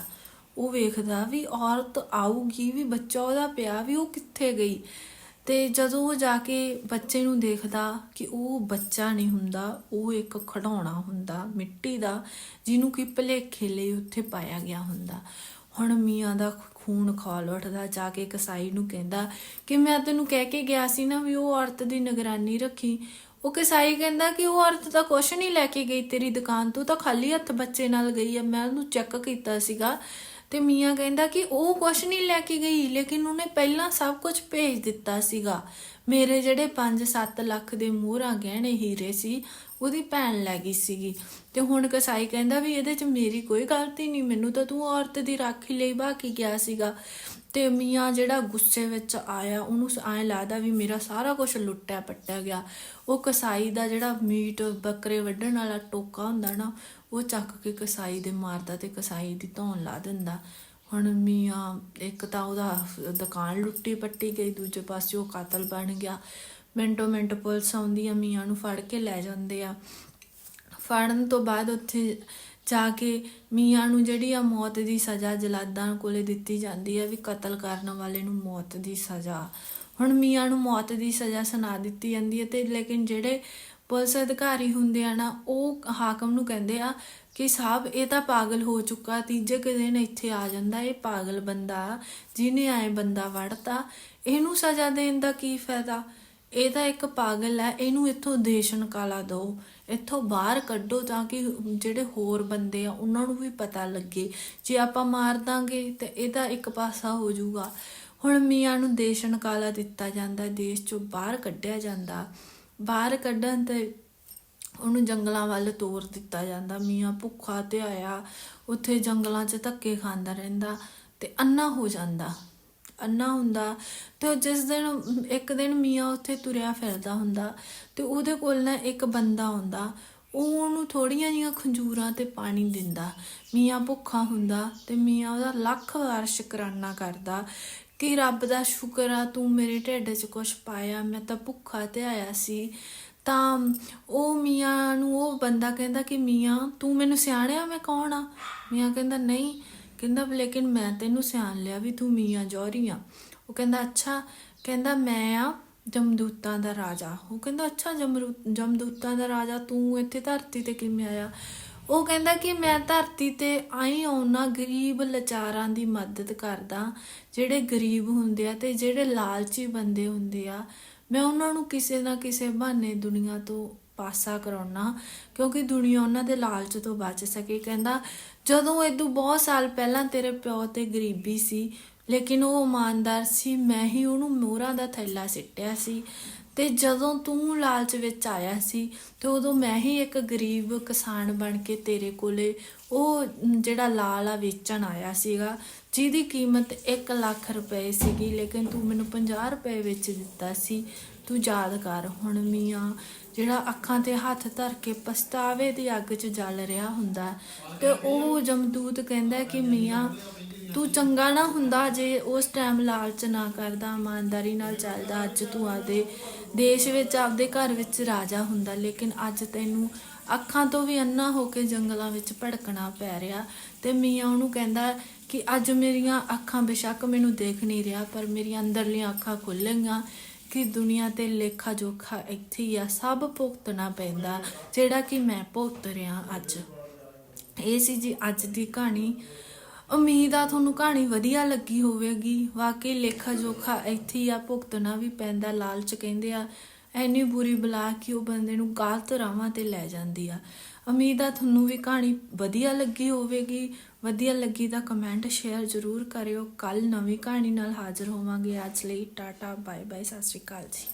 ਉਹ ਵੇਖਦਾ ਵੀ ਔਰਤ ਆਊਗੀ, ਵੀ ਬੱਚਾ ਉਹਦਾ ਪਿਆ, ਵੀ ਉਹ ਕਿੱਥੇ ਗਈ? ਤੇ ਜਦੋਂ ਉਹ ਜਾ ਕੇ ਬੱਚੇ ਨੂੰ ਦੇਖਦਾ ਕਿ ਉਹ ਬੱਚਾ ਨਹੀਂ ਹੁੰਦਾ, ਉਹ ਇੱਕ ਖਿਡੌਣਾ ਹੁੰਦਾ, ਮਿੱਟੀ ਦਾ, ਜਿਹਨੂੰ ਕਿ ਭਲੇਖੇ ਲਈ ਉੱਥੇ ਪਾਇਆ ਗਿਆ ਹੁੰਦਾ। ਹੁਣ ਮੀਆਂ ਦਾ ਖੂਨ ਖੌਲ ਉੱਠਦਾ, ਜਾ ਕੇ ਕਸਾਈ ਨੂੰ ਕਹਿੰਦਾ ਕਿ ਮੈਂ ਤੈਨੂੰ ਕਹਿ ਕੇ ਗਿਆ ਸੀ ਨਾ ਵੀ ਉਹ ਔਰਤ ਦੀ ਨਿਗਰਾਨੀ ਰੱਖੀ। ਉਹ ਕਸਾਈ ਕਹਿੰਦਾ ਕਿ ਉਹ ਔਰਤ ਤਾਂ ਕੁਛ ਨਹੀਂ ਲੈ ਕੇ ਗਈ ਤੇਰੀ ਦੁਕਾਨ ਤੋਂ, ਤਾਂ ਖਾਲੀ ਹੱਥ ਬੱਚੇ ਨਾਲ ਗਈ ਆ। ਮੈਂ ਉਹਨੂੰ ਚੈੱਕ ਕੀਤਾ ਸੀਗਾ ਤੇ ਮੀਆਂ ਕਹਿੰਦਾ ਕਿ ਉਹ ਕੁਛ ਨਹੀਂ ਲੈ ਕੇ ਗਈ, ਲੇਕਿਨ ਉਹਨੇ ਪਹਿਲਾਂ ਸਭ ਕੁਝ ਭੇਜ ਦਿੱਤਾ ਸੀਗਾ। ਮੇਰੇ ਜਿਹੜੇ 5-7 ਲੱਖ ਦੇ ਮੋਹਰਾਂ ਗਹਿਣੇ ਹੀਰੇ ਸੀ ਉਹਦੀ ਭੈਣ ਲੈ ਗਈ ਸੀਗੀ। ਤੇ ਹੁਣ ਕਸਾਈ ਕਹਿੰਦਾ ਵੀ ਇਹਦੇ 'ਚ ਮੇਰੀ ਕੋਈ ਗਲਤੀ ਨਹੀਂ, ਮੈਨੂੰ ਤਾਂ ਤੂੰ ਔਰਤ ਦੀ ਰਾਖੀ ਲਈ ਬਾਕੀ ਗਿਆ ਸੀਗਾ। ਤੇ ਮੀਆਂ ਜਿਹੜਾ ਗੁੱਸੇ ਵਿੱਚ ਆਇਆ, ਉਹਨੂੰ ਐਂ ਲੱਗਦਾ ਵੀ ਮੇਰਾ ਸਾਰਾ ਕੁਝ ਲੁੱਟਿਆ ਪੱਟਿਆ ਗਿਆ। ਉਹ ਕਸਾਈ ਦਾ ਜਿਹੜਾ ਮੀਟ ਬੱਕਰੇ ਵੱਢਣ ਵਾਲਾ ਟੋਕਾ ਹੁੰਦਾ ਨਾ, ਉਹ ਚੱਕ ਕੇ ਕਸਾਈ ਦੇ ਮਾਰਦਾ ਤੇ ਕਸਾਈ ਦੀ ਧੌਣ ਲਾ ਦਿੰਦਾ। ਹੁਣ ਮੀਆਂ, ਇੱਕ ਤਾਂ ਉਹਦਾ ਦੁਕਾਨ ਲੁੱਟੀ ਪੱਟੀ ਗਈ, ਦੂਜੇ ਪਾਸੇ ਉਹ ਕਾਤਲ ਬਣ ਗਿਆ। ਮਿੰਟੋ ਮਿੰਟ ਪੁਲਿਸ ਆਉਂਦੀ ਆ ਮੀਆਂ ਨੂੰ ਫੜ ਕੇ ਲੈ ਜਾਂਦੇ ਆ। ਫੜਨ ਤੋਂ ਬਾਅਦ ਉੱਥੇ ਜਾ ਕੇ ਮੀਆਂ ਨੂੰ ਜਿਹੜੀ ਆ ਮੌਤ ਦੀ ਸਜ਼ਾ ਜਲਾਦਾਂ ਕੋਲੇ ਦਿੱਤੀ ਜਾਂਦੀ ਹੈ ਵੀ ਕਤਲ ਕਰਨ ਵਾਲੇ ਨੂੰ ਮੌਤ ਦੀ ਸਜ਼ਾ। ਹੁਣ ਮੀਆਂ ਨੂੰ ਮੌਤ ਦੀ ਸਜ਼ਾ ਸੁਣਾ ਦਿੱਤੀ ਜਾਂਦੀ ਹੈ ਤੇ ਲੇਕਿਨ ਜਿਹੜੇ ਪੁਲਿਸ ਅਧਿਕਾਰੀ ਹੁੰਦੇ ਆ ਨਾ, ਉਹ ਹਾਕਮ ਨੂੰ ਕਹਿੰਦੇ ਆ ਕਿ ਸਾਹਿਬ ਇਹ ਤਾਂ ਪਾਗਲ ਹੋ ਚੁੱਕਾ, ਤੀਜੇ ਕੁ ਦਿਨ ਇੱਥੇ ਆ ਜਾਂਦਾ, ਇਹ ਪਾਗਲ ਬੰਦਾ, ਜਿਹਨੇ ਆਏ ਬੰਦਾ ਵੜਤਾ, ਇਹਨੂੰ ਸਜ਼ਾ ਦੇਣ ਦਾ ਕੀ ਫਾਇਦਾ? ਇਹ ਤਾਂ ਇੱਕ ਪਾਗਲ ਹੈ, ਇਹਨੂੰ ਇੱਥੋਂ ਦੇਸ਼ ਨਿਕਾਲਾ ਦਿਓ। ਇੱਥੋਂ ਬਾਹਰ ਕੱਢੋ ਤਾਂ ਕਿ ਜਿਹੜੇ ਹੋਰ ਬੰਦੇ ਆ, ਉਹਨਾਂ ਨੂੰ ਵੀ ਪਤਾ ਲੱਗੇ। ਜੇ ਆਪਾਂ ਮਾਰ ਦਾਂਗੇ ਤੇ ਇਹਦਾ ਇੱਕ ਪਾਸਾ ਹੋ ਜਾਊਗਾ। ਹੁਣ ਮੀਆਂ ਨੂੰ ਦੇਸ਼ ਨਿਕਾਲਾ ਦਿੱਤਾ ਜਾਂਦਾ, ਦੇਸ਼ ਚੋਂ ਬਾਹਰ ਕੱਢਿਆ ਜਾਂਦਾ। ਬਾਹਰ ਕੱਢਣ ਤੇ ਉਹਨੂੰ ਜੰਗਲਾਂ ਵੱਲ ਤੋਰ ਦਿੱਤਾ ਜਾਂਦਾ। ਮੀਆਂ ਭੁੱਖਾ ਤੇ ਆਇਆ, ਉੱਥੇ ਜੰਗਲਾਂ 'ਚ ਧੱਕੇ ਖਾਂਦਾ ਰਹਿੰਦਾ ਤੇ ਅੰਨਾ ਹੋ ਜਾਂਦਾ। ਅੰਨਾ ਹੁੰਦਾ ਤੇ ਉਹ ਜਿਸ ਦਿਨ ਇੱਕ ਦਿਨ ਮੀਆਂ ਉੱਥੇ ਤੁਰਿਆ ਫਿਰਦਾ ਹੁੰਦਾ ਤੇ ਉਹਦੇ ਕੋਲ ਨਾ ਇੱਕ ਬੰਦਾ ਆਉਂਦਾ, ਉਹ ਉਹਨੂੰ ਥੋੜੀਆਂ ਜੀਆਂ ਖੰਜੂਰਾਂ ਤੇ ਪਾਣੀ ਦਿੰਦਾ। ਮੀਆਂ ਭੁੱਖਾ ਹੁੰਦਾ ਤੇ ਮੀਆਂ ਉਹਦਾ ਲੱਖ ਵਾਰ ਸ਼ੁਕਰਾਨਾ ਕਰਦਾ ਕਿ ਰੱਬ ਦਾ ਸ਼ੁਕਰ ਆ, ਤੂੰ ਮੇਰੇ ਢਿੱਡ 'ਚ ਕੁਝ ਪਾਇਆ, ਮੈਂ ਤਾਂ ਭੁੱਖਾ ਤੇ ਆਇਆ ਸੀ। ਤਾਂ ਉਹ ਮੀਆਂ ਨੂੰ ਉਹ ਬੰਦਾ ਕਹਿੰਦਾ ਕਿ ਮੀਆਂ, ਤੂੰ ਮੈਨੂੰ ਸਿਆਣਿਆ, ਮੈਂ ਕੌਣ ਆ? ਮੀਆਂ ਕਹਿੰਦਾ, ਨਹੀਂ ਕਹਿੰਦਾ ਲੇਕਿਨ ਮੈਂ ਤੈਨੂੰ ਸਿਆਣ ਲਿਆ ਵੀ ਤੂੰ ਮੀਆਂ ਜੌਹਰੀ ਆ। ਉਹ ਕਹਿੰਦਾ, ਅੱਛਾ। ਕਹਿੰਦਾ, ਮੈਂ ਆ ਜਮਦੂਤਾਂ ਦਾ ਰਾਜਾ। ਉਹ ਕਹਿੰਦਾ, ਅੱਛਾ, ਜਮਰੂ, ਜਮਦੂਤਾਂ ਦਾ ਰਾਜਾ, ਤੂੰ ਇੱਥੇ ਧਰਤੀ ਤੇ ਕਿਵੇਂ ਆਇਆ? ਉਹ ਕਹਿੰਦਾ ਕਿ ਮੈਂ ਧਰਤੀ ਤੇ ਆਈ ਆਉਣਾ ਗਰੀਬ ਲਾਚਾਰਾਂ ਦੀ ਮਦਦ ਕਰਦਾ, ਜਿਹੜੇ ਗਰੀਬ ਹੁੰਦੇ ਆ ਤੇ ਜਿਹੜੇ ਲਾਲਚੀ ਬੰਦੇ ਹੁੰਦੇ ਆ। ਮੈਂ ਉਹਨਾਂ ਨੂੰ ਕਿਸੇ ਨਾ ਕਿਸੇ ਬਹਾਨੇ ਦੁਨੀਆ ਤੋਂ ਪਾਸਾ ਕਰਾਉਣਾ, ਕਿਉਂਕਿ ਦੁਨੀਆ ਉਹਨਾਂ ਦੇ ਲਾਲਚ ਤੋਂ ਬਚ ਸਕੇ। ਕਹਿੰਦਾ, ਜਦੋਂ ਇਦੋਂ ਬਹੁਤ ਸਾਲ ਪਹਿਲਾਂ ਤੇਰੇ ਪਿਓ ਤੇ ਗਰੀਬੀ ਸੀ, ਲੇਕਿਨ ਉਹ ਇਮਾਨਦਾਰ ਸੀ, ਮੈਂ ਹੀ ਉਹਨੂੰ ਮੋਹਰਾਂ ਦਾ ਥੈਲਾ ਸਿੱਟਿਆ ਸੀ। ਤੇ ਜਦੋਂ ਤੂੰ ਲਾਲਚ ਵਿੱਚ ਆਇਆ ਸੀ, ਤੇ ਉਦੋਂ ਮੈਂ ਹੀ ਇੱਕ ਗਰੀਬ ਕਿਸਾਨ ਬਣ ਕੇ ਤੇਰੇ ਕੋਲੇ ਉਹ ਜਿਹੜਾ ਲਾਲ ਆ ਵੇਚਣ ਆਇਆ ਸੀਗਾ, ਜਿਹਦੀ ਕੀਮਤ 1 ਲੱਖ ਰੁਪਏ ਸੀਗੀ, ਲੇਕਿਨ ਤੂੰ ਮੈਨੂੰ 50 ਰੁਪਏ ਵਿੱਚ ਦਿੱਤਾ ਸੀ। ਤੂੰ ਯਾਦ ਕਰ ਹੁਣ ਮੀਆਂ ਜਿਹੜਾ ਅੱਖਾਂ ਤੇ ਹੱਥ ਧਰ ਕੇ ਪਛਤਾਵੇ ਦੀ ਅੱਗ 'ਚ ਜਲ ਰਿਹਾ ਹੁੰਦਾ ਤੇ ਉਹ ਜਮਦੂਤ ਕਹਿੰਦਾ ਕਿ ਮੀਆਂ, ਤੂੰ ਚੰਗਾ ਨਾ ਹੁੰਦਾ ਜੇ ਉਸ ਟਾਈਮ ਲਾਲਚ ਨਾ ਕਰਦਾ, ਇਮਾਨਦਾਰੀ ਨਾਲ ਚੱਲਦਾ। ਅੱਜ ਤੂੰ ਆਦੇ ਦੇਸ਼ ਵਿੱਚ, ਆਪਦੇ ਘਰ ਵਿੱਚ ਰਾਜਾ ਹੁੰਦਾ, ਲੇਕਿਨ ਅੱਜ ਤੈਨੂੰ ਅੱਖਾਂ ਤੋਂ ਵੀ ਅੰਨਾ ਹੋ ਕੇ ਜੰਗਲਾਂ ਵਿੱਚ ਭੜਕਣਾ ਪੈ ਰਿਹਾ। ਤੇ ਮੀਆਂ ਉਹਨੂੰ ਕਹਿੰਦਾ ਕਿ ਅੱਜ ਮੇਰੀਆਂ ਅੱਖਾਂ ਬੇਸ਼ੱਕ ਮੈਨੂੰ ਦੇਖ ਨਹੀਂ ਰਿਹਾ, ਪਰ ਮੇਰੀਆਂ ਅੰਦਰਲੀਆਂ ਅੱਖਾਂ ਖੁੱਲ੍ਹੇਗੀਆਂ। ਕਿ ਦੁਨੀਆ ਤੇ ਲੇਖਾ ਜੋਖਾ ਇੱਥੇ ਹੀ ਆ, ਸਭ ਭੁਗਤਣਾ ਪੈਂਦਾ, ਜਿਹੜਾ ਕਿ ਮੈਂ ਭੁਗਤ ਰਿਹਾ ਅੱਜ। ਇਹ ਸੀ ਜੀ ਅੱਜ ਦੀ ਕਹਾਣੀ। ਉਮੀਦ ਆ ਤੁਹਾਨੂੰ ਕਹਾਣੀ ਵਧੀਆ ਲੱਗੀ ਹੋਵੇਗੀ। ਵਾਕਈ ਲੇਖਾ ਜੋਖਾ ਇੱਥੇ ਹੀ ਆ, ਭੁਗਤਣਾ ਵੀ ਪੈਂਦਾ, ਲਾਲਚ ਕਹਿੰਦੇ ਆ, ਐਨੀ ਬੁਰੀ ਬਲਾ ਕਿ ਉਹ ਬੰਦੇ ਨੂੰ ਗਲਤ ਰਾਹਾਂ ਤੇ ਲੈ ਜਾਂਦੀ ਆ। ਉਮੀਦ ਆ ਤੁਹਾਨੂੰ ਵੀ ਕਹਾਣੀ ਵਧੀਆ ਲੱਗੀ ਹੋਵੇਗੀ। ਵਧੀਆ ਲੱਗੀ ਤਾਂ ਕਮੈਂਟ ਸ਼ੇਅਰ ਜ਼ਰੂਰ ਕਰਿਓ। ਕੱਲ ਨਵੀਂ ਕਹਾਣੀ ਨਾਲ ਹਾਜ਼ਰ ਹੋਵਾਂਗੇ। ਅੱਜ ਲਈ ਟਾਟਾ ਬਾਏ ਬਾਏ ਸਤਿ ਸ਼੍ਰੀ ਅਕਾਲ ਜੀ।